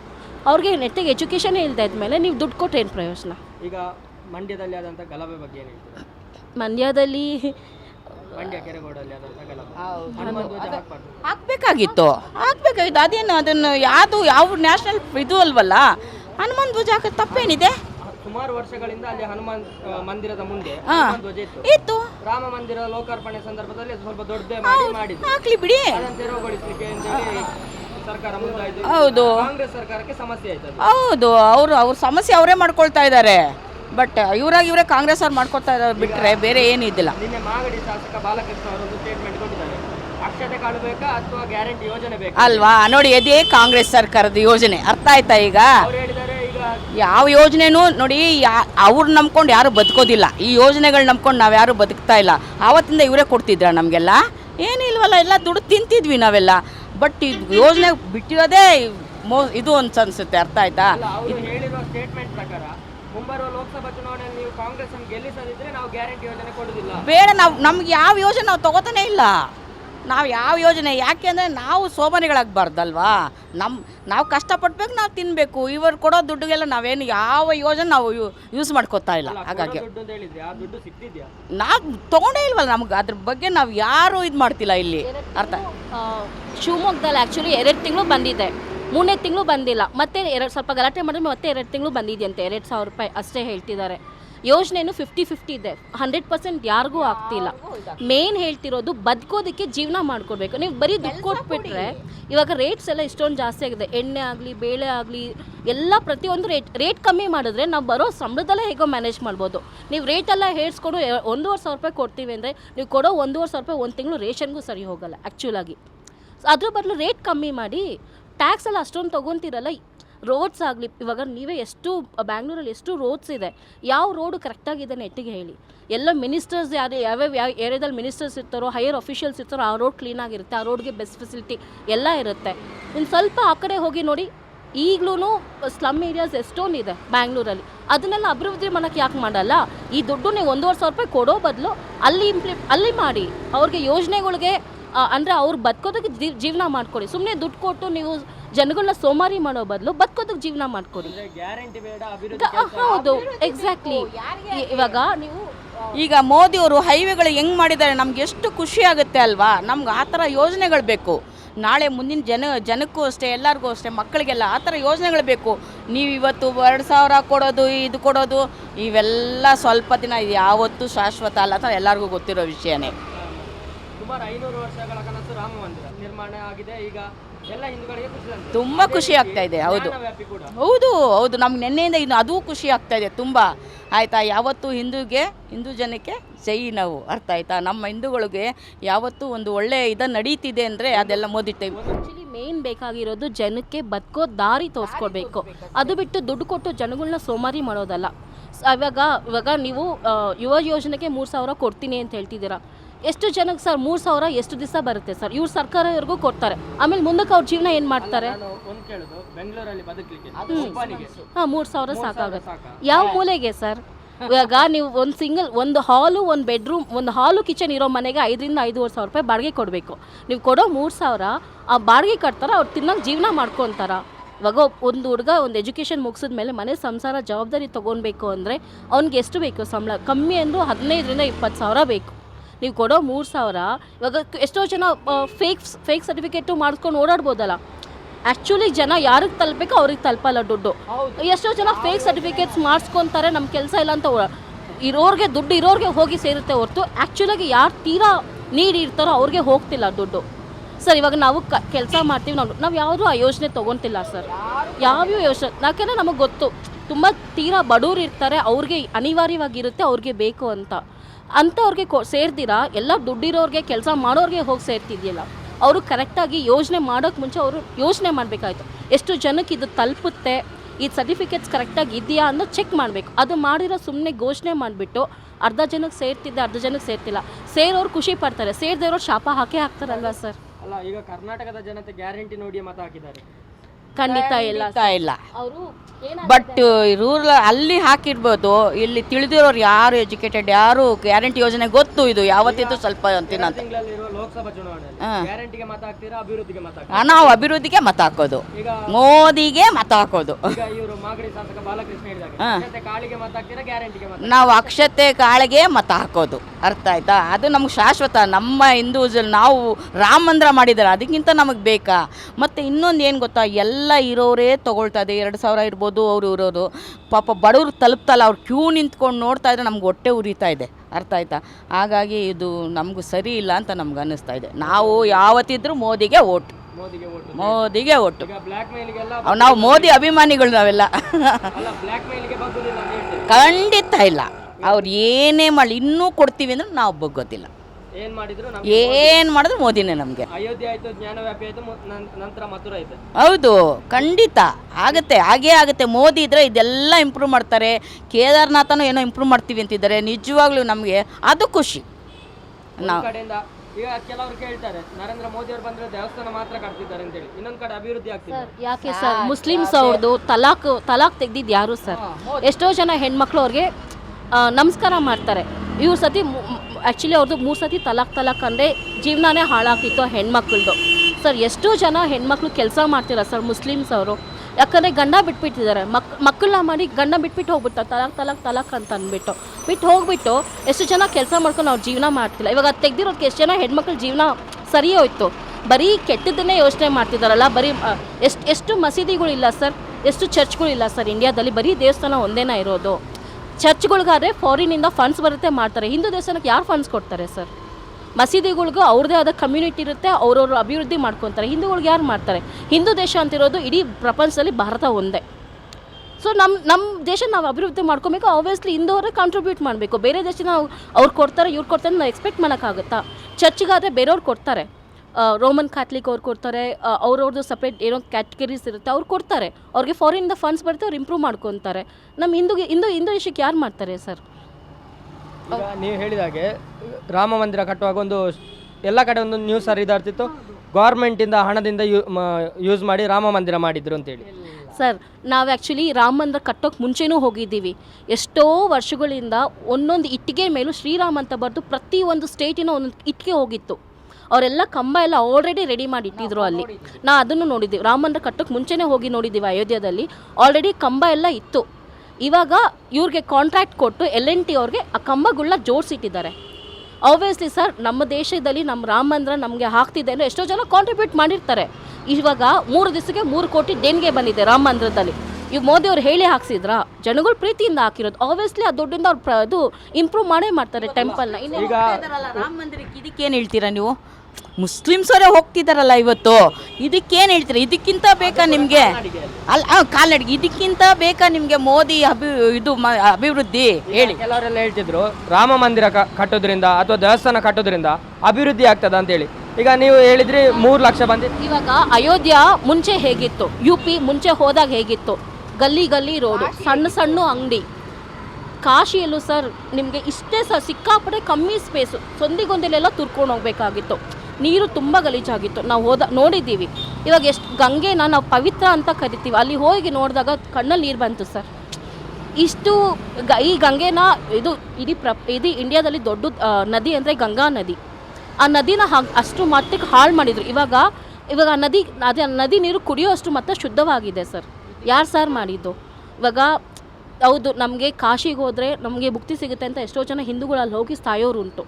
ಅವ್ರಿಗೆ ನೆಟ್ಟಿಗೆ ಎಜುಕೇಷನೇ ಇಲ್ಲದೆ ಇದ್ಮೇಲೆ ನೀವು ದುಡ್ಡು ಕೊಟ್ಟು ಏನು ಪ್ರಯೋಜನ? ಈಗ ಮಂಡ್ಯದಲ್ಲಿ ಆದಂಥ ಗಲಭೆ ಬಗ್ಗೆ ಏನು ಹೇಳ್ತೀರಾ? ಮಂಡ್ಯದಲ್ಲಿ ಮಂಡ್ಯ ಕೆರೆಗೋಡಲ್ಲಿ ಆದಂಥ ಗಲಭೆ. ಹನುಮಾನ್ ಧ್ವಜ ಹಾಕ್ಬಾರ್ದು. ಹಾಕ್ಬೇಕಾಗಿತ್ತು. ಹಾಕ್ಬೇಕಾಗಿತ್ತು. ಅದೇನು ಅದನ್ನು ಯಾವುದು ಯಾವ ನ್ಯಾಷನಲ್ ಇದು ಅಲ್ವಲ್ಲ? ಹನುಮಾನ್ ಧ್ವಜ ಹಾಕೋದು ತಪ್ಪೇನಿದೆ? ಸುಮಾರು ವರ್ಷಗಳಿಂದ ಅಲ್ಲಿ ಹನುಮಾನ್ ಮಂದಿರದ ಮುಂದೆ ಧ್ವಜ ಇತ್ತು. ಇತ್ತು. ರಾಮ ಮಂದಿರ ಲೋಕಾರ್ಪಣೆ ಸಂದರ್ಭದಲ್ಲಿ ಸ್ವಲ್ಪ ದೊಡ್ಡದೇ ಮಾಡಿ ಮಾಡಿದ್ರು. ಹಾಕ್ಲಿ ಬಿಡಿ. ಅದನ್ನು ತೆರವುಗೊಳಿಸಲಿಕ್ಕೆ ಅಂತೇಳಿ ಸರ್ಕಾರ ಮುಂದಾಯ್ತು. ಹೌದು. ಕಾಂಗ್ರೆಸ್ ಸರ್ಕಾರಕ್ಕೆ ಸಮಸ್ಯೆ ಆಯ್ತು ಅದು. ಹೌದು. ಅವರು ಅವ್ರ ಸಮಸ್ಯೆ ಅವರೇ ಮಾಡ್ಕೊಳ್ತಾ ಇದ್ದಾರೆ. ಬಟ್ ಇವರಾಗಿ ಇವರೇ ಕಾಂಗ್ರೆಸ್ ಅವ್ರು ಮಾಡ್ಕೊಳ್ತಾ ಇದ್ದಾರೆ ಬಿಟ್ಟರೆ ಬೇರೆ ಏನೂ ಇದಿಲ್ಲ ನಿನ್ನೆ ಮಾಗಡಿ ಶಾಸಕ ಬಾಲಕೃಷ್ಣ ಅವರೊಂದು ಸ್ಟೇಟ್ಮೆಂಟ್ ಕೊಟ್ಟಿದ್ದಾರೆ. ಅಕ್ಷತೆ ಕಾಳು ಬೇಕಾ ಅಥವಾ ಗ್ಯಾರಂಟಿ ಯೋಜನೆ ಬೇಕಾ? ಅಲ್ವಾ? ನೋಡಿ ಅದೇ ಕಾಂಗ್ರೆಸ್ ಸರ್ಕಾರದ ಯೋಜನೆ. ಅರ್ಥ ಆಯ್ತಾ ಈಗ? ಅವ್ರು ಹೇಳಿದ್ದಾರೆ ಈಗ ಯಾವ ಯೋಜನೆನೂ ನೋಡಿ ಯಾ ಅವ್ರು ನಂಬ್ಕೊಂಡು ಯಾರು ಬದುಕೋದಿಲ್ಲ. ಈ ಯೋಜನೆಗಳು ನಂಬ್ಕೊಂಡು ನಾವು ಯಾರು ಬದುಕ್ತಾ ಇಲ್ಲ. ಆವತ್ತಿಂದ ಇವರೇ ಕೊಡ್ತಿದ್ರ ನಮಗೆಲ್ಲ? ಏನಿಲ್ವಲ್ಲ ಎಲ್ಲ ದುಡ್ಡು ತಿಂತಿದ್ವಿ ನಾವೆಲ್ಲ. ಬಟ್ ಇದು ಯೋಜನೆ ಬಿಟ್ಟಿರೋದೇ ಮೋ ಇದು ಅಂತ ಅನ್ಸುತ್ತೆ ಅರ್ಥ ಆಯ್ತಾ? ಅವರು ಹೇಳಿರುವ ಸ್ಟೇಟ್ಮೆಂಟ್ ಪ್ರಕಾರ ಮುಂಬರುವ ಲೋಕಸಭಾ ಚುನಾವಣೆಯಲ್ಲಿ ನೀವು ಕಾಂಗ್ರೆಸ್ ಅನ್ನು ಗೆಲ್ಲಿಸದಿದ್ರೆ ನಾವು ಗ್ಯಾರಂಟಿ ಯೋಜನೆ ಕೊಡುದಿಲ್ಲ ಬೇಡ ನಾವು ನಮ್ಗೆ ಯಾವ ಯೋಜನೆ ನಾವು ತಗೋತಾನೆ ಇಲ್ಲ. ನಾವು ಯಾವ ಯೋಜನೆ ಯಾಕೆ ಅಂದರೆ ನಾವು ಸೋಮನೆಗಳಾಗಬಾರ್ದಲ್ವಾ ನಮ್ಮ ನಾವು ಕಷ್ಟಪಡ್ಬೇಕು ನಾವು ತಿನ್ನಬೇಕು ಇವರು ಕೊಡೋ ದುಡ್ಡುಗೆಲ್ಲ ನಾವೇನು ಯಾವ ಯೋಜನೆ ನಾವು ಯೂಸ್ ಮಾಡ್ಕೋತಾ ಇಲ್ಲ. ಹಾಗಾಗಿ ನಾವು ತೊಗೊಂಡೇ ಇಲ್ವಲ್ಲ ನಮ್ಗೆ ಅದ್ರ ಬಗ್ಗೆ ನಾವು ಯಾರೂ ಇದು ಮಾಡ್ತಿಲ್ಲ ಇಲ್ಲಿ. ಅರ್ಥ? ಶಿವಮೊಗ್ಗದಲ್ಲಿ ಆ್ಯಕ್ಚುಲಿ ಎರಡು ತಿಂಗಳು ಬಂದಿದೆ. ಮೂರನೇ ತಿಂಗಳು ಬಂದಿಲ್ಲ. ಮತ್ತೆ ಎರಡು ಸ್ವಲ್ಪ ಗಲಾಟೆ ಮಾಡಿದ್ರೆ ಮತ್ತೆ ಎರಡು ತಿಂಗಳು ಬಂದಿದೆಯಂತೆ. ಎರಡು ಸಾವಿರ ರೂಪಾಯಿ ಅಷ್ಟೇ ಹೇಳ್ತಿದ್ದಾರೆ. ಯೋಜನೆನೂ ಫಿಫ್ಟಿ ಫಿಫ್ಟಿ ಇದೆ. ಹಂಡ್ರೆಡ್ ಪರ್ಸೆಂಟ್ ಯಾರಿಗೂ ಆಗ್ತಿಲ್ಲ. ಮೇನ್ ಹೇಳ್ತಿರೋದು ಬದುಕೋದಕ್ಕೆ ಜೀವನ ಮಾಡ್ಕೊಡ್ಬೇಕು. ನೀವು ಬರೀ ದುಡ್ಡು ಕೊಟ್ಬಿಟ್ರೆ ಇವಾಗ ರೇಟ್ಸ್ ಎಲ್ಲ ಇಷ್ಟೊಂದು ಜಾಸ್ತಿ ಆಗಿದೆ. ಎಣ್ಣೆ ಆಗಲಿ ಬೇಳೆ ಆಗಲಿ ಎಲ್ಲ ಪ್ರತಿಯೊಂದು ರೇಟ್ ರೇಟ್ ಕಮ್ಮಿ ಮಾಡಿದ್ರೆ ನಾವು ಬರೋ ಸಂಬಳದಲ್ಲೇ ಹೇಗೋ ಮ್ಯಾನೇಜ್ ಮಾಡ್ಬೋದು. ನೀವು ರೇಟೆಲ್ಲ ಹೇಳ್ಸ್ಕೊಂಡು ಒಂದೂವರೆ ಸಾವಿರ ರೂಪಾಯಿ ಕೊಡ್ತೀವಿ ಅಂದರೆ ನೀವು ಕೊಡೋ ಒಂದೂವರೆ ಸಾವಿರ ರೂಪಾಯಿ ಒಂದು ತಿಂಗಳು ರೇಷನ್ಗೂ ಸರಿ ಹೋಗಲ್ಲ ಆ್ಯಕ್ಚುಲಾಗಿ ಅದ್ರ ಬದಲು ರೇಟ್ ಕಮ್ಮಿ ಮಾಡಿ ಟ್ಯಾಕ್ಸ್ ಎಲ್ಲ ಅಷ್ಟೊಂದು ತೊಗೊತಿರಲ್ಲ ರೋಡ್ಸ್ ಆಗಲಿ, ಇವಾಗ ನೀವೇ ಎಷ್ಟು ಬ್ಯಾಂಗ್ಳೂರಲ್ಲಿ ಎಷ್ಟು ರೋಡ್ಸ್ ಇದೆ. ಯಾವ ರೋಡು ಕರೆಕ್ಟಾಗಿದೆ ನೆಟ್ಟಿಗೆ ಹೇಳಿ. ಎಲ್ಲ ಮಿನಿಸ್ಟರ್ಸ್ ಯಾರು, ಯಾವ್ಯಾವ, ಯಾವ ಏರಿಯಾದಲ್ಲಿ ಮಿನಿಸ್ಟರ್ಸ್ ಇರ್ತಾರೋ, ಹೈಯರ್ ಅಫಿಷಿಯಲ್ಸ್ ಇರ್ತಾರೋ, ಆ ರೋಡ್ ಕ್ಲೀನಾಗಿರುತ್ತೆ ಆ ರೋಡ್ಗೆ ಬೆಸ್ಟ್ ಫೆಸಿಲಿಟಿ ಎಲ್ಲ ಇರುತ್ತೆ. ಇನ್ನು ಸ್ವಲ್ಪ ಆ ಕಡೆ ಹೋಗಿ ನೋಡಿ ಈಗಲೂ ಸ್ಲಮ್ ಏರಿಯಾಸ್ ಎಷ್ಟೊಂದು ಇದೆ ಬ್ಯಾಂಗ್ಳೂರಲ್ಲಿ. ಅದನ್ನೆಲ್ಲ ಅಭಿವೃದ್ಧಿ ಮಾಡೋಕ್ಕೆ ಯಾಕೆ ಮಾಡಲ್ಲ? ಈ ದುಡ್ಡು ನೀವು ಒಂದೂವರೆ ಸಾವಿರ ರೂಪಾಯಿ ಕೊಡೋ ಬದಲು ಅಲ್ಲಿ ಇಂಪ್ಲಿ ಅಲ್ಲಿ ಮಾಡಿ. ಅವ್ರಿಗೆ ಯೋಜನೆಗಳಿಗೆ ಅಂದರೆ ಅವ್ರು ಬದುಕೋದಕ್ಕೆ ಜೀವನ ಮಾಡ್ಕೊಳ್ಳಿ ಸುಮ್ಮನೆ ದುಡ್ಡು ಕೊಟ್ಟು ನೀವು ಜನಗಳನ್ನ ಸೋಮಾರಿ ಮಾಡೋ ಬದಲು ಬದುಕೋದಕ್ಕೆ ಜೀವನ ಮಾಡ್ಕೊಡಿ. ಗ್ಯಾರಂಟಿ ಬೇಡ ಗ- ಹೌದು ಎಕ್ಸಾಕ್ಟ್ಲಿ ಇವಾಗ ನೀವು ಈಗ ಮೋದಿಯವರು ಹೈವೇಗಳು ಹೆಂಗ್ ಮಾಡಿದ್ದಾರೆ ನಮ್ಗೆ ಎಷ್ಟು ಖುಷಿ ಆಗುತ್ತೆ ಅಲ್ವಾ? ನಮ್ಗೆ ಆ ಥರ ಯೋಜನೆಗಳು ಬೇಕು. ನಾಳೆ ಮುಂದಿನ ಜನ ಜನಕ್ಕೂ ಅಷ್ಟೇ ಎಲ್ಲರಿಗೂ ಅಷ್ಟೇ ಮಕ್ಕಳಿಗೆಲ್ಲ ಆ ಥರ ಯೋಜನೆಗಳು ಬೇಕು. ನೀವು ಇವತ್ತು ಎರಡು ಸಾವಿರ ಕೊಡೋದು ಇದು ಕೊಡೋದು ಇವೆಲ್ಲ ಸ್ವಲ್ಪ ದಿನ ಇದು ಯಾವತ್ತೂ ಶಾಶ್ವತ ಅಲ್ಲ ಅಂತ ಎಲ್ಲರಿಗೂ ಗೊತ್ತಿರೋ ವಿಷಯನೇ. ಸುಮಾರು ಐನೂರು ವರ್ಷಗಳ ಕನಸು ರಾಮ ಮಂದಿರ ನಿರ್ಮಾಣ ಆಗಿದೆ. ಈಗ ಎಲ್ಲ ಹಿಂದೂಗಳಿಗೆ ಖುಷಿ ತಂದಿದೆ. ತುಂಬ ಖುಷಿ ಆಗ್ತಾ ಇದೆ ಹೌದು. ಹೌದು ಹೌದು. ನಮ್ಗೆ ನಿನ್ನೆಯಿಂದ ಇನ್ನು ಅದು ಖುಷಿ ಆಗ್ತಾ ಇದೆ ತುಂಬ. ಆಯ್ತಾ ಯಾವತ್ತೂ ಹಿಂದೂಗೆ ಹಿಂದೂ ಜನಕ್ಕೆ ಜೈ ನಾವು ಅರ್ಥ ಆಯ್ತಾ? ನಮ್ಮ ಹಿಂದೂಗಳಿಗೆ ಯಾವತ್ತೂ ಒಂದು ಒಳ್ಳೆ ಇದು ನಡೀತಿದೆ ಅಂದರೆ ಅದೆಲ್ಲ ಮೋದಿ ಟೈಮ್. ಆ್ಯಕ್ಚುಲಿ ಮೇನ್ ಬೇಕಾಗಿರೋದು ಜನಕ್ಕೆ ಬದುಕೋ ದಾರಿ ತೋರಿಸ್ಕೊಡ್ಬೇಕು. ಅದು ಬಿಟ್ಟು ದುಡ್ಡು ಕೊಟ್ಟು ಜನಗಳನ್ನ ಸೋಮಾರಿ ಮಾಡೋದಲ್ಲ. ಇವಾಗ ಇವಾಗ ನೀವು ಯುವ ಯೋಜನೆಗೆ ಮೂರು ಸಾವಿರ ಕೊಡ್ತೀನಿ ಅಂತ ಹೇಳ್ತಿದ್ದೀರಾ. ಎಷ್ಟು ಜನಕ್ಕೆ ಸರ್ ಮೂರು ಸಾವಿರ ಎಷ್ಟು ದಿವಸ ಬರುತ್ತೆ ಸರ್? ಇವ್ರು ಸರ್ಕಾರವರೆಗೂ ಕೊಡ್ತಾರೆ. ಆಮೇಲೆ ಮುಂದಕ್ಕೆ ಅವ್ರ ಜೀವನ ಏನು ಮಾಡ್ತಾರೆ? ಒಂದು ಕೇಳುದು ಬೆಂಗಳೂರಲ್ಲಿ ಬದುಕಲಿಕ್ಕೆ. ಒಬ್ಬನಿಗೆ ಹಾಂ ಮೂರು ಸಾವಿರ ಸಾಕಾಗುತ್ತೆ. ಯಾವ ಮೂಲೆಗೆ ಸರ್? ಇವಾಗ ನೀವು ಒಂದು ಸಿಂಗಲ್ ಒಂದು ಹಾಲು ಒಂದು ಬೆಡ್ರೂಮ್ ಒಂದು ಹಾಲು ಕಿಚನ್ ಇರೋ ಮನೆಗೆ ಐದರಿಂದ ಐದೂವರೆ ಸಾವಿರ ರೂಪಾಯಿ ಬಾಡಿಗೆ ಕೊಡಬೇಕು. ನೀವು ಕೊಡೋ ಮೂರು ಸಾವಿರ ಆ ಬಾಡಿಗೆ ಕಟ್ತಾರೆ ಅವ್ರು ತಿನ್ನೋಕೆ ಜೀವನ ಮಾಡ್ಕೊತಾರ. ಇವಾಗ ಒಂದು ಹುಡುಗ ಒಂದು ಎಜುಕೇಷನ್ ಮುಗಿಸಿದ ಮೇಲೆ ಮನೆ ಸಂಸಾರ ಜವಾಬ್ದಾರಿ ತೊಗೊಳ್ಬೇಕು ಅಂದರೆ ಅವ್ನಿಗೆ ಎಷ್ಟು ಬೇಕು? ಸಂಬಳ ಕಮ್ಮಿ ಅಂದರೂ ಹದಿನೈದರಿಂದ ಇಪ್ಪತ್ತು ಸಾವಿರ ಬೇಕು. ನೀವು ಕೊಡೋ ಮೂರು ಸಾವಿರ ಇವಾಗ ಎಷ್ಟೋ ಜನ ಫೇಕ್ ಫೇಕ್ ಸರ್ಟಿಫಿಕೇಟು ಮಾಡಿಸ್ಕೊಂಡು ಓಡಾಡ್ಬೋದಲ್ಲ. ಆ್ಯಕ್ಚುಲಿ ಜನ ಯಾರಿಗೆ ತಲುಪಬೇಕು ಅವ್ರಿಗೆ ತಲುಪಲ್ಲ ದುಡ್ಡು. ಎಷ್ಟೋ ಜನ ಫೇಕ್ ಸರ್ಟಿಫಿಕೇಟ್ಸ್ ಮಾಡಿಸ್ಕೊತಾರೆ ನಮ್ಮ ಕೆಲಸ ಇಲ್ಲ ಅಂತ ಇರೋರಿಗೆ ದುಡ್ಡು ಇರೋರಿಗೆ ಹೋಗಿ ಸೇರುತ್ತೆ ಹೊರತು ಆ್ಯಕ್ಚುಲಾಗಿ ಯಾರು ತೀರಾ ನೀಡಿ ಇರ್ತಾರೋ ಅವ್ರಿಗೆ ಹೋಗ್ತಿಲ್ಲ ದುಡ್ಡು. ಸರ್ ಇವಾಗ ನಾವು ಕ ಕೆಲಸ ಮಾಡ್ತೀವಿ ನಾವು ನಾವು ಯಾವುದೂ ಆ ಯೋಜನೆ ತೊಗೊತಿಲ್ಲ ಸರ್. ಯಾವ್ಯಾವ ಯೋಜನೆ ಯಾಕೆಂದರೆ ನಮಗೆ ಗೊತ್ತು ತುಂಬ ತೀರಾ ಬಡವ್ರು ಇರ್ತಾರೆ ಅವ್ರಿಗೆ ಅನಿವಾರ್ಯವಾಗಿರುತ್ತೆ ಅವ್ರಿಗೆ ಬೇಕು ಅಂತ. ಅಂಥವ್ರಿಗೆ ಕೊ ಸೇರ್ದಿರಾ, ಎಲ್ಲ ದುಡ್ಡಿರೋರಿಗೆ, ಕೆಲಸ ಮಾಡೋರಿಗೆ ಹೋಗಿ ಸೇರ್ತಿದೆಯಲ್ಲ, ಅವರು ಕರೆಕ್ಟಾಗಿ ಯೋಜನೆ ಮಾಡೋಕೆ ಮುಂಚೆ ಅವರು ಯೋಚನೆ ಮಾಡಬೇಕಾಯ್ತು. ಎಷ್ಟು ಜನಕ್ಕೆ ಇದು ತಲುಪುತ್ತೆ, ಈ ಸರ್ಟಿಫಿಕೇಟ್ಸ್ ಕರೆಕ್ಟಾಗಿ ಇದೆಯಾ ಅನ್ನೋ ಚೆಕ್ ಮಾಡಬೇಕು. ಅದು ಮಾಡಿರೋ ಸುಮ್ಮನೆ ಘೋಷಣೆ ಮಾಡಿಬಿಟ್ಟು ಅರ್ಧ ಜನಕ್ಕೆ ಸೇರ್ತಿದ್ದೆ, ಅರ್ಧ ಜನಕ್ಕೆ ಸೇರ್ತಿಲ್ಲ. ಸೇರೋರು ಖುಷಿ ಪಡ್ತಾರೆ ಸೇರ್ದಿರೋರು ಶಾಪ ಹಾಕೇ ಹಾಕ್ತಾರಲ್ವಾ ಸರ್? ಅಲ್ಲ, ಈಗ ಕರ್ನಾಟಕದ ಜನತೆ ಗ್ಯಾರಂಟಿ ನೋಡಿ ಮತ ಹಾಕಿದ್ದಾರೆ. ಖಂಡಿತ ಇಲ್ಲ ಇಲ್ಲ. ಅವರು ಬಟ್ ರೂರಲ್ ಅಲ್ಲಿ ಹಾಕಿರ್ಬೋದು. ಇಲ್ಲಿ ತಿಳಿದಿರೋರು ಯಾರು ಎಜುಕೇಟೆಡ್ ಯಾರು ಗ್ಯಾರಂಟಿ ಯೋಜನೆ ಗೊತ್ತು ಇದು? ಯಾವತ್ತಿದ್ದು ಸ್ವಲ್ಪ ಅಂತಿನ ಅಂತ ತಿಂಗಳಲ್ಲಿರುವ ಲೋಕಸಭಾ ಚುನಾವಣೆಯಲ್ಲಿ ಹಾ. ಗ್ಯಾರಂಟಿಗೆ ಮತ ಹಾಕ್ತೀರಾ ಅಭಿವೃದ್ಧಿಗೆ ಮತ ಹಾಕ್ತೀರಾ? ಆ, ನಾವು ಅಭಿವೃದ್ಧಿಗೆ ಮತ ಹಾಕೋದು. ಈಗ ಮೋದಿಗೆ ಮತ ಹಾಕೋದು. ಈಗ ಇವರು ಮಾಗಡಿ ಶಾಸಕ ಬಾಲಕೃಷ್ಣ ಹೇಳಿದಾಗ. ಹಾ. ಜನತೆ ಕಾಳಿಗೆ ಮತ ಹಾಕ್ತೀರಾ ಗ್ಯಾರಂಟಿಗೆ ಮತ ನಾವು ಅಕ್ಷತೆ ಕಾಳಿಗೆ ಮತ ಹಾಕೋದು. ಅರ್ಥ ಆಯ್ತಾ? ಅದು ನಮ್ಗೆ ಶಾಶ್ವತ. ನಮ್ಮ ಹಿಂದೂಸಲ್ಲಿ ನಾವು ರಾಮ ಮಂದಿರ ಮಾಡಿದ್ದಾರೆ. ಅದಕ್ಕಿಂತ ನಮಗೆ ಬೇಕಾ? ಮತ್ತೆ ಇನ್ನೊಂದು ಏನು ಗೊತ್ತಾ? ಎಲ್ಲ ಇರೋರೇ ತೊಗೊಳ್ತಾ ಇದೆ. ಎರಡು ಸಾವಿರ ಇರ್ಬೋದು ಅವರು ಇರೋದು. ಪಾಪ ಬಡವರು ತಲುಪ್ತಲ್ಲ ಅವ್ರು ಕ್ಯೂ ನಿಂತ್ಕೊಂಡು ನೋಡ್ತಾ ಇದ್ರೆ ನಮ್ಗೆ ಹೊಟ್ಟೆ ಉರಿತಾ ಇದೆ. ಅರ್ಥ ಆಯ್ತಾ? ಹಾಗಾಗಿ ಇದು ನಮಗೂ ಸರಿ ಇಲ್ಲ ಅಂತ ನಮ್ಗೆ ಅನ್ನಿಸ್ತಾ ಇದೆ. ನಾವು ಯಾವತ್ತಿದ್ರೂ ಮೋದಿಗೆ ಓಟ್ ಮೋದಿಗೆ ಒಟ್ಟು ನಾವು ಮೋದಿ ಅಭಿಮಾನಿಗಳು ನಾವೆಲ್ಲ. ಖಂಡಿತ ಇಲ್ಲ. ಅವ್ರು ಏನೇ ಮಾಡಿ ಇನ್ನೂ ಕೊಡ್ತೀವಿ ಅಂದ್ರೆ ನಾವು ಬಗ್ಗೋದಿಲ್ಲ. ಏನ್ ಮಾಡಿದ್ರು? ಏನು ಮಾಡಿದ್ರು ಮೋದಿನೇ ನಮಗೆ. ಅಯೋಧ್ಯೆ ಆಯ್ತು ಜ್ಞಾನವ್ಯಾಪಿ ಆಯ್ತು ನಂತರ ಮಥುರಾ ಆಯ್ತು ಹೌದು ಖಂಡಿತ. ಆಗುತ್ತೆ ಹಾಗೇ ಆಗುತ್ತೆ. ಮೋದಿ ಇದ್ರೆ ಇದೆಲ್ಲ ಇಂಪ್ರೂವ್ ಮಾಡ್ತಾರೆ. ಕೇದಾರ್ನಾಥನು ಏನೋ ಇಂಪ್ರೂವ್ ಮಾಡ್ತೀವಿ ಅಂತಿದ್ದಾರೆ. ನಿಜವಾಗ್ಲೂ ನಮಗೆ ಅದು ಖುಷಿ. ನಾವು ಕಡೆಯಿಂದ ಈಗ ಕೆಲವರು ಕೇಳ್ತಾರೆ ನರೇಂದ್ರ ಮೋದಿ ಅವರು ಬಂದ್ರೆ ದೇವಸ್ಥಾನ ಮಾತ್ರ ಕಟ್ತಿದ್ದಾರೆ ಅಂತೇಳಿ. ಇನ್ನೊಂದ್ ಕಡೆ ಅಭಿವೃದ್ಧಿ ಆಗ್ತಿದೆ. ಯಾಕೆ ಸರ್? ಮುಸ್ಲಿಮ್ಸ್ ಅವ್ರದ್ದು ತಲಾಕ್ ತಲಾಕ್ ತೆಗ್ದಿದ್ದು ಯಾರು ಸರ್? ಎಷ್ಟೋ ಜನ ಹೆಣ್ಮಕ್ಳು ಅವ್ರಿಗೆ ನಮಸ್ಕಾರ ಮಾಡ್ತಾರೆ. ಇವ್ರ ಸತಿ ಆ್ಯಕ್ಚುಲಿ ಅವ್ರದ್ದು ಮೂರು ಸತಿ ತಲಾಕ್ ತಲಾಕ್ ಅಂದರೆ ಜೀವನನೇ ಹಾಳಾಗ್ತಿತ್ತು ಹೆಣ್ಮಕ್ಳದ್ದು ಸರ್ ಎಷ್ಟೋ ಜನ ಹೆಣ್ಮಕ್ಳು ಕೆಲಸ ಮಾಡ್ತಿಲ್ಲ ಸರ್ ಮುಸ್ಲಿಮ್ಸ್ ಅವರು. ಯಾಕಂದರೆ ಗಂಡ ಬಿಟ್ಬಿಟ್ಟಿದ್ದಾರೆ. ಮಕ್ ಮಕ್ಕಳನ್ನ ಮಾಡಿ ಗಂಡ ಬಿಟ್ಬಿಟ್ಟು ಹೋಗ್ಬಿಡ್ತಾರೆ ತಲಾಕ್ ತಲಾಕ್ ತಲಾಕ್ ಅಂತ ಅಂದ್ಬಿಟ್ಟು. ಬಿಟ್ಟು ಹೋಗ್ಬಿಟ್ಟು ಎಷ್ಟು ಜನ ಕೆಲಸ ಮಾಡ್ಕೊಂಡು ಅವ್ರು ಜೀವನ ಮಾಡ್ತಿಲ್ಲ. ಇವಾಗ ಅದು ತೆಗ್ದಿರೋದಕ್ಕೆ ಎಷ್ಟು ಜನ ಹೆಣ್ಮಕ್ಳು ಜೀವನ ಸರಿ ಹೋಯ್ತು. ಬರೀ ಕೆಟ್ಟದನ್ನೇ ಯೋಚನೆ ಮಾಡ್ತಿದ್ದಾರಲ್ಲ ಬರೀ ಎಷ್ಟು ಎಷ್ಟು ಮಸೀದಿಗಳಿಲ್ಲ ಸರ್ ಎಷ್ಟು ಚರ್ಚ್ಗಳಿಲ್ಲ ಸರ್ ಇಂಡಿಯಾದಲ್ಲಿ ಬರೀ ದೇವಸ್ಥಾನ ಒಂದೇನ ಇರೋದು. ಚರ್ಚ್ಗಳಿಗಾದ್ರೆ ಫಾರಿನಿಂದ ಫಂಡ್ಸ್ ಬರುತ್ತೆ ಮಾಡ್ತಾರೆ. ಹಿಂದೂ ದೇವಸ್ಥಾನಕ್ಕೆ ಯಾರು ಫಂಡ್ಸ್ ಕೊಡ್ತಾರೆ ಸರ್? ಮಸೀದಿಗಳಿಗೂ ಅವ್ರದ್ದೇ ಆದ ಕಮ್ಯುನಿಟಿ ಇರುತ್ತೆ, ಅವ್ರವ್ರು ಅಭಿವೃದ್ಧಿ ಮಾಡ್ಕೊತಾರೆ. ಹಿಂದೂಗಳಿಗೆ ಯಾರು ಮಾಡ್ತಾರೆ? ಹಿಂದೂ ದೇಶ ಅಂತಿರೋದು ಇಡೀ ಪ್ರಪಂಚದಲ್ಲಿ ಭಾರತ ಒಂದೇ. ಸೊ ನಮ್ಮ ನಮ್ಮ ದೇಶ ನಾವು ಅಭಿವೃದ್ಧಿ ಮಾಡ್ಕೊಬೇಕು ಆಬ್ವಿಯಸ್ಲಿ ಹಿಂದೂವರೇ ಕಾಂಟ್ರಿಬ್ಯೂಟ್ ಮಾಡಬೇಕು. ಬೇರೆ ದೇಶನ ನಾವು ಅವ್ರು ಕೊಡ್ತಾರೆ, ಇವ್ರು ಕೊಡ್ತಾರೆ ನಾವು ಎಕ್ಸ್ಪೆಕ್ಟ್ ಮಾಡೋಕ್ಕಾಗುತ್ತಾ? ಚರ್ಚ್ಗಾದರೆ ಬೇರೆಯವ್ರು ಕೊಡ್ತಾರೆ. ರೋಮನ್ ಕ್ಯಾಥಲಿಕ್ ಅವ್ರು ಕೊಡ್ತಾರೆ. ಅವ್ರವ್ರದ್ದು ಸಪ್ರೇಟ್ ಏನೋ ಕ್ಯಾಟಗರೀಸ್ ಇರುತ್ತೆ. ಅವ್ರು ಕೊಡ್ತಾರೆ. ಅವ್ರಿಗೆ ಫಾರಿನಿಂದ ಫಂಡ್ಸ್ ಬರುತ್ತೆ ಅವ್ರು ಇಂಪ್ರೂವ್ ಮಾಡ್ಕೊತಾರೆ. ನಮ್ಮ ಹಿಂದೂಗೆ ಹಿಂದೂ ಹಿಂದೂ ದೇಶಕ್ಕೆ ಯಾರು ಮಾಡ್ತಾರೆ ಸರ್? ನೀವು ಹೇಳಿದ ಹಾಗೆ ರಾಮ ಮಂದಿರ ಕಟ್ಟುವಾಗ ಒಂದು ಎಲ್ಲ ಕಡೆ ಒಂದು ನ್ಯೂಸ್ ಹರಿದಾಡ್ತಿತ್ತು ಗೌರ್ಮೆಂಟಿಂದ ಹಣದಿಂದ ಯೂಸ್ ಮಾಡಿ ರಾಮ ಮಂದಿರ ಮಾಡಿದ್ರು ಅಂತೇಳಿ ಸರ್ ನಾವು ಆ್ಯಕ್ಚುಲಿ ರಾಮ ಮಂದಿರ ಕಟ್ಟೋಕೆ ಮುಂಚೆನೂ ಹೋಗಿದ್ದೀವಿ. ಎಷ್ಟೋ ವರ್ಷಗಳಿಂದ ಒಂದೊಂದು ಇಟ್ಟಿಗೆ ಮೇಲೂ ಶ್ರೀರಾಮ್ ಅಂತ ಬರೆದು ಪ್ರತಿ ಒಂದು ಸ್ಟೇಟಿನ ಒಂದೊಂದು ಇಟ್ಟಿಗೆ ಹೋಗಿತ್ತು. ಅವರೆಲ್ಲ ಕಂಬ ಎಲ್ಲ ಆಲ್ರೆಡಿ ರೆಡಿ ಮಾಡಿ ಇಟ್ಟಿದ್ರು ಅಲ್ಲಿ. ನಾ ಅದನ್ನು ನೋಡಿದ್ದೀವಿ ರಾಮನ ಕಟ್ಟಕ್ಕೆ ಮುಂಚೆನೇ ಹೋಗಿ ನೋಡಿದ್ದೀವಿ ಅಯೋಧ್ಯದಲ್ಲಿ. ಆಲ್ರೆಡಿ ಕಂಬ ಎಲ್ಲ ಇತ್ತು. ಇವಾಗ ಇವ್ರಿಗೆ ಕಾಂಟ್ರಾಕ್ಟ್ ಕೊಟ್ಟು ಎಲ್ ಎನ್ ಟಿ ಅವ್ರಿಗೆ ಆ ಕಂಬಗಳನ್ನ ಜೋಡಿಸಿಟ್ಟಿದ್ದಾರೆ. ಆಬ್ವಿಯಸ್ಲಿ ಸರ್ ನಮ್ಮ ದೇಶದಲ್ಲಿ ನಮ್ಮ ರಾಮ ಮಂದಿರ ನಮಗೆ ಹಾಕ್ತಿದೆ ಅಂದರೆ ಎಷ್ಟೋ ಜನ ಕಾಂಟ್ರಿಬ್ಯೂಟ್ ಮಾಡಿರ್ತಾರೆ. ಇವಾಗ ಮೂರು ದಿವಸಕ್ಕೆ ಮೂರು ಕೋಟಿ ದೇಣಿಗೆ ಬಂದಿದೆ ರಾಮ ಮಂದಿರದಲ್ಲಿ ಇವ್ ಮೋದಿ ಅವ್ರು ಹೇಳಿ ಹಾಕ್ಸಿದ್ರಾ? ಜನಗಳು ಪ್ರೀತಿಯಿಂದ ಹಾಕಿರೋದು. ಆಬ್ವಿಯಸ್ಲಿ ಆ ದುಡ್ಡಿಂದ ಅವ್ರು ಅದು ಇಂಪ್ರೂವ್ ಮಾಡೇ ಮಾಡ್ತಾರೆ ಟೆಂಪಲ್ನ ಇನ್ನು ಈಗ ರಾಮ ಮಂದಿರಕ್ಕೆ ಇದಕ್ಕೇನು ಹೇಳ್ತೀರಾ ನೀವು? ಮುಸ್ಲಿಮ್ಸವರೇ ಹೋಗ್ತಿದಾರಲ್ಲ ಇವತ್ತು. ಇದಕ್ಕೇನು ಹೇಳ್ತೀರಾ? ಇದಕ್ಕಿಂತ ಬೇಕಾ ನಿಮಗೆ? ಅಲ್ಲ ಕಾಲಡಿಗೆ ಕಾಲ್ನಡಿಗೆ. ಇದಕ್ಕಿಂತ ಬೇಕಾ ನಿಮಗೆ ಮೋದಿ ಅಭಿ ಇದು ಮ- ಅಭಿವೃದ್ಧಿ? ಹೇಳಿ. ಕೆಲವರೆಲ್ಲ ಹೇಳ್ತಿದ್ರು ರಾಮ ಮಂದಿರ ಕ- ಕಟ್ಟೋದ್ರಿಂದ ಅಥವಾ ದೇವಸ್ಥಾನ ಕಟ್ಟೋದ್ರಿಂದ ಅಭಿವೃದ್ಧಿ ಆಗ್ತದ ಅಂತೇಳಿ. ಈಗ ನೀವು ಹೇಳಿದ್ರಿ ಮೂರು ಲಕ್ಷ ಬಂದಿ ಇವಾಗ ಅಯೋಧ್ಯ ಮುಂಚೆ ಹೇಗಿತ್ತು? ಯು ಪಿ ಮುಂಚೆ ಹೋದಾಗ ಹೇಗಿತ್ತು? ಗಲ್ಲಿ ಗಲ್ಲಿ ರೋಡು ಸಣ್ಣ ಸಣ್ಣ ಅಂಗಡಿ. ಕಾಶಿಯಲ್ಲೂ ಸರ್ ನಿಮಗೆ ಇಷ್ಟೇ ಸರ್ ಸಿಕ್ಕಾಪಟ್ಟೆ ಕಮ್ಮಿ ಸ್ಪೇಸು ಸಂದಿಗೊಂದಿಲೆಲ್ಲ ತುರ್ಕೊಂಡು ಹೋಗ್ಬೇಕಾಗಿತ್ತು. ನೀರು ತುಂಬ ಗಲೀಜಾಗಿತ್ತು. ನಾವು ಹೋದ, ನೋಡಿದ್ದೀವಿ. ಇವಾಗ ಎಷ್ಟು ಗಂಗೆನ ನಾವು ಪವಿತ್ರ ಅಂತ ಕರಿತೀವಿ. ಅಲ್ಲಿ ಹೋಗಿ ನೋಡಿದಾಗ ಕಣ್ಣಲ್ಲಿ ನೀರು ಬಂತು ಸರ್. ಇಷ್ಟು ಗ, ಈ ಗಂಗೆನ ಇದು ಇಡೀ ಪ್ರ, ಇಡೀ ಇಂಡಿಯಾದಲ್ಲಿ ದೊಡ್ಡ ನದಿ ಅಂದರೆ ಗಂಗಾ ನದಿ. ಆ ನದಿನ ಅಷ್ಟು ಮಟ್ಟಕ್ಕೆ ಹಾಳು ಮಾಡಿದರು. ಇವಾಗ ಇವಾಗ ಆ ನದಿ, ಅದೇ ನದಿ ನೀರು ಕುಡಿಯೋಷ್ಟು ಮತ್ತೆ ಶುದ್ಧವಾಗಿದೆ ಸರ್. ಯಾರು ಸರ್ ಮಾಡಿದ್ದು? ಇವಾಗ ಹೌದು, ನಮಗೆ ಕಾಶಿಗೆ ಹೋದರೆ ನಮಗೆ ಮುಕ್ತಿ ಸಿಗುತ್ತೆ ಅಂತ ಎಷ್ಟೋ ಜನ ಹಿಂದೂಗಳಲ್ಲಿ ಹೋಗಿ ಸಾಯೋರು ಉಂಟು.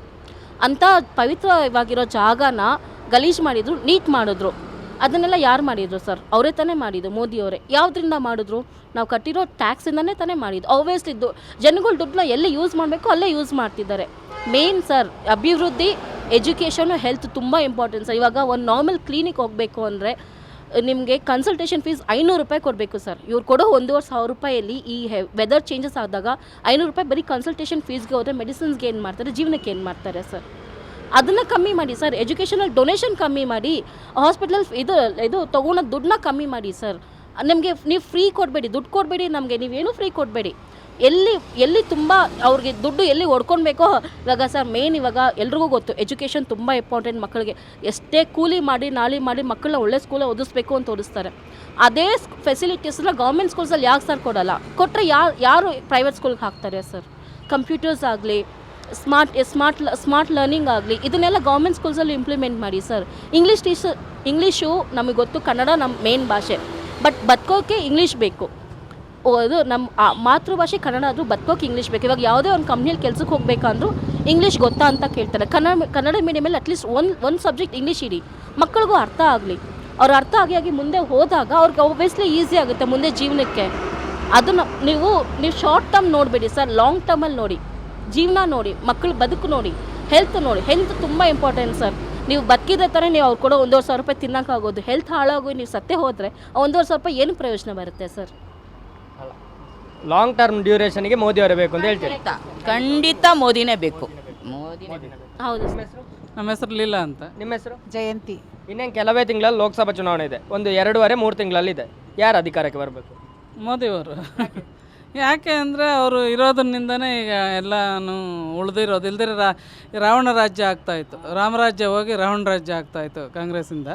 ಅಂಥ ಪವಿತ್ರವಾಗಿರೋ ಜಾಗನ ಗಲೀಜು ಮಾಡಿದ್ರು, ನೀಟ್ ಮಾಡಿದ್ರು. ಅದನ್ನೆಲ್ಲ ಯಾರು ಮಾಡಿದ್ರು ಸರ್? ಅವರೇ ತಾನೇ ಮಾಡಿದ್ದು, ಮೋದಿಯವರೇ. ಯಾವುದ್ರಿಂದ ಮಾಡಿದ್ರು? ನಾವು ಕಟ್ಟಿರೋ ಟ್ಯಾಕ್ಸಿಂದನೇ ತಾನೇ ಮಾಡಿದ್ದು. ಆಬ್ವಿಯಸ್ಲಿ ದು, ಜನಗಳು ದುಡ್ಡನ್ನ ಎಲ್ಲಿ ಯೂಸ್ ಮಾಡಬೇಕು ಅಲ್ಲೇ ಯೂಸ್ ಮಾಡ್ತಿದ್ದಾರೆ. ಮೇನ್ ಸರ್, ಅಭಿವೃದ್ಧಿ ಎಜುಕೇಷನು ಹೆಲ್ತ್ ತುಂಬ ಇಂಪಾರ್ಟೆಂಟ್ ಸರ್. ಇವಾಗ ಒಂದು ನಾರ್ಮಲ್ ಕ್ಲಿನಿಕ್ ಹೋಗಬೇಕು ಅಂದರೆ ನಿಮಗೆ ಕನ್ಸಲ್ಟೇಷನ್ ಫೀಸ್ ಐನೂರು ರೂಪಾಯಿ ಕೊಡಬೇಕು ಸರ್ ಇವ್ರು ಕೊಡೋ ಒಂದೂವರೆ ಸಾವಿರ ರೂಪಾಯಲ್ಲಿ ಈ ವೆದರ್ ಚೇಂಜಸ್ ಆದಾಗ ಐನೂರು ರೂಪಾಯಿ ಬರೀ ಕನ್ಸಲ್ಟೇಷನ್ ಫೀಸ್ಗೆ ಹೋದರೆ ಮೆಡಿಸಿನ್ಸ್ಗೆ ಏನು ಮಾಡ್ತಾರೆ, ಜೀವನಕ್ಕೆ ಏನು ಮಾಡ್ತಾರೆ ಸರ್ ಅದನ್ನು ಕಮ್ಮಿ ಮಾಡಿ ಸರ್ ಎಜುಕೇಷನಲ್ ಡೊನೇಷನ್ ಕಮ್ಮಿ ಮಾಡಿ ಹಾಸ್ಪಿಟಲ್ ಇದು ಇದು ತೊಗೊಳೋ ದುಡ್ಡನ್ನ ಕಮ್ಮಿ ಮಾಡಿ ಸರ್ ನಿಮಗೆ ನೀವು ಫ್ರೀ ಕೊಡಬೇಡಿ, ದುಡ್ಡು ಕೊಡಬೇಡಿ ನಮಗೆ ನೀವೇನು ಫ್ರೀ ಕೊಡಬೇಡಿ. ಎಲ್ಲಿ ಎಲ್ಲಿ ತುಂಬ ಅವ್ರಿಗೆ ದುಡ್ಡು ಎಲ್ಲಿ ಹೊಡ್ಕೊಳ್ಬೇಕೋ ಇವಾಗ ಸರ್ ಮೇನ್ ಇವಾಗ ಎಲ್ರಿಗೂ ಗೊತ್ತು ಎಜುಕೇಷನ್ ತುಂಬ ಇಂಪಾರ್ಟೆಂಟ್ ಮಕ್ಕಳಿಗೆ. ಎಷ್ಟೇ ಕೂಲಿ ಮಾಡಿ ನಾಳಿ ಮಾಡಿ ಮಕ್ಕಳನ್ನ ಒಳ್ಳೆ ಸ್ಕೂಲಲ್ಲಿ ಓದಿಸ್ಬೇಕು ಅಂತ ಓದಿಸ್ತಾರೆ. ಅದೇ ಫೆಸಿಲಿಟೀಸ್ನ ಗೌರ್ಮೆಂಟ್ ಸ್ಕೂಲ್ಸಲ್ಲಿ ಯಾಕೆ ಸರ್ ಕೊಡಲ್ಲ? ಕೊಟ್ಟರೆ ಯಾರು ಯಾರು ಪ್ರೈವೇಟ್ ಸ್ಕೂಲ್ಗೆ ಹಾಕ್ತಾರೆ ಸರ್ ಕಂಪ್ಯೂಟರ್ಸ್ ಆಗಲಿ ಸ್ಮಾರ್ಟ್ ಸ್ಮಾರ್ಟ್ ಸ್ಮಾರ್ಟ್ ಲರ್ನಿಂಗ್ ಆಗಲಿ, ಇದನ್ನೆಲ್ಲ ಗೌರ್ಮೆಂಟ್ ಸ್ಕೂಲ್ಸಲ್ಲಿ ಇಂಪ್ಲಿಮೆಂಟ್ ಮಾಡಿ ಸರ್ ಇಂಗ್ಲೀಷ್ ಟೀಚರ್ ಇಂಗ್ಲೀಷು ನಮಗೆ ಗೊತ್ತು, ಕನ್ನಡ ನಮ್ಮ ಮೇನ್ ಭಾಷೆ. ಬಟ್ ಬದುಕೋಕೆ ಇಂಗ್ಲೀಷ್ ಬೇಕು. ಅದು ನಮ್ಮ ಮಾತೃಭಾಷೆ ಕನ್ನಡ ಆದರೂ ಬದುಕೋಕೆ ಇಂಗ್ಲೀಷ್ ಬೇಕು. ಇವಾಗ ಯಾವುದೇ ಒಂದು ಕಂಪ್ನಿಯಲ್ಲಿ ಕೆಲಸಕ್ಕೆ ಹೋಗ್ಬೇಕಂದ್ರೂ ಇಂಗ್ಲೀಷ್ ಗೊತ್ತಾ ಅಂತ ಕೇಳ್ತಾರೆ. ಕನ್ನಡ ಕನ್ನಡ ಮೀಡಿಯಮಲ್ಲಿ ಅಟ್ಲೀಸ್ಟ್ ಒಂದು ಒಂದು ಸಬ್ಜೆಕ್ಟ್ ಇಂಗ್ಲೀಷ್ ಇಡಿ. ಮಕ್ಕಳಿಗೂ ಅರ್ಥ ಆಗಲಿ. ಅವ್ರು ಅರ್ಥ ಆಗಿ ಆಗಿ ಮುಂದೆ ಹೋದಾಗ ಅವ್ರಿಗೆ ಒಬ್ವಿಯಸ್ಲಿ ಈಸಿ ಆಗುತ್ತೆ ಮುಂದೆ ಜೀವನಕ್ಕೆ. ಅದನ್ನು ನೀವು ನೀವು ಶಾರ್ಟ್ ಟರ್ಮ್ ನೋಡಬೇಡಿ ಸರ್. ಲಾಂಗ್ ಟರ್ಮಲ್ಲಿ ನೋಡಿ. ಜೀವನ ನೋಡಿ. ಮಕ್ಕಳ ಬದುಕು ನೋಡಿ. ಹೆಲ್ತ್ ನೋಡಿ. ಹೆಲ್ತ್ ತುಂಬ ಇಂಪಾರ್ಟೆಂಟ್ ಸರ್. ನೀವು ಬದುಕಿದ್ರೆ ತಾನೇ ನೀವು ಅವ್ರು ಕೊಡೋ ಒಂದೂವರೆ ಸಾವಿರ ರೂಪಾಯಿ ತಿನ್ನೋಕ್ಕಾಗೋದು. ಹೆಲ್ತ್ ಹಾಳಾಗೋಗಿ ನೀವು ಸತ್ತೇ ಹೋದರೆ ಒಂದೂವರೆ ಸಾವಿರ ರೂಪಾಯಿ ಏನು ಪ್ರಯೋಜನ ಬರುತ್ತೆ ಸರ್? ಲಾಂಗ್ ಟರ್ಮ್ ಡ್ಯೂರೇಷನ್ಗೆ ಮೋದಿ ಅವರೇ ಬೇಕು ಅಂತ ಹೇಳ್ತೀರಿ? ಖಂಡಿತ. ಖಂಡಿತ ಮೋದಿನೇ ಬೇಕು. ಮೋದಿನೇ ಬೇಕು. ಹೌದು. ನಿಮ್ಮ ಹೆಸರು? ನಮ್ಮ ಹೆಸರು ಲೀಲಾ ಅಂತ. ನಿಮ್ಮ ಹೆಸರು? ಜಯಂತಿ. ಇನ್ನೇನು ಕೆಲವೇ ತಿಂಗಳಲ್ಲಿ ಲೋಕಸಭಾ ಚುನಾವಣೆ ಇದೆ. ಒಂದು ಎರಡೂವರೆ ಮೂರು ತಿಂಗಳಲ್ಲಿದೆ ಯಾರು ಅಧಿಕಾರಕ್ಕೆ ಬರಬೇಕು? ಮೋದಿಯವರು ಯಾಕೆ ಅಂದರೆ ಅವರು ಇರೋದ್ರಿಂದನೇ ಈಗ ಎಲ್ಲನೂ ಉಳಿದಿರೋದು. ಇಲ್ದಿರ ರಾ ರಾವಣ ರಾಜ್ಯ ಆಗ್ತಾಯಿತ್ತು ರಾಮರಾಜ್ಯ ಹೋಗಿ ರಾವಣ ರಾಜ್ಯ ಆಗ್ತಾಯಿತ್ತು ಕಾಂಗ್ರೆಸ್ಸಿಂದ.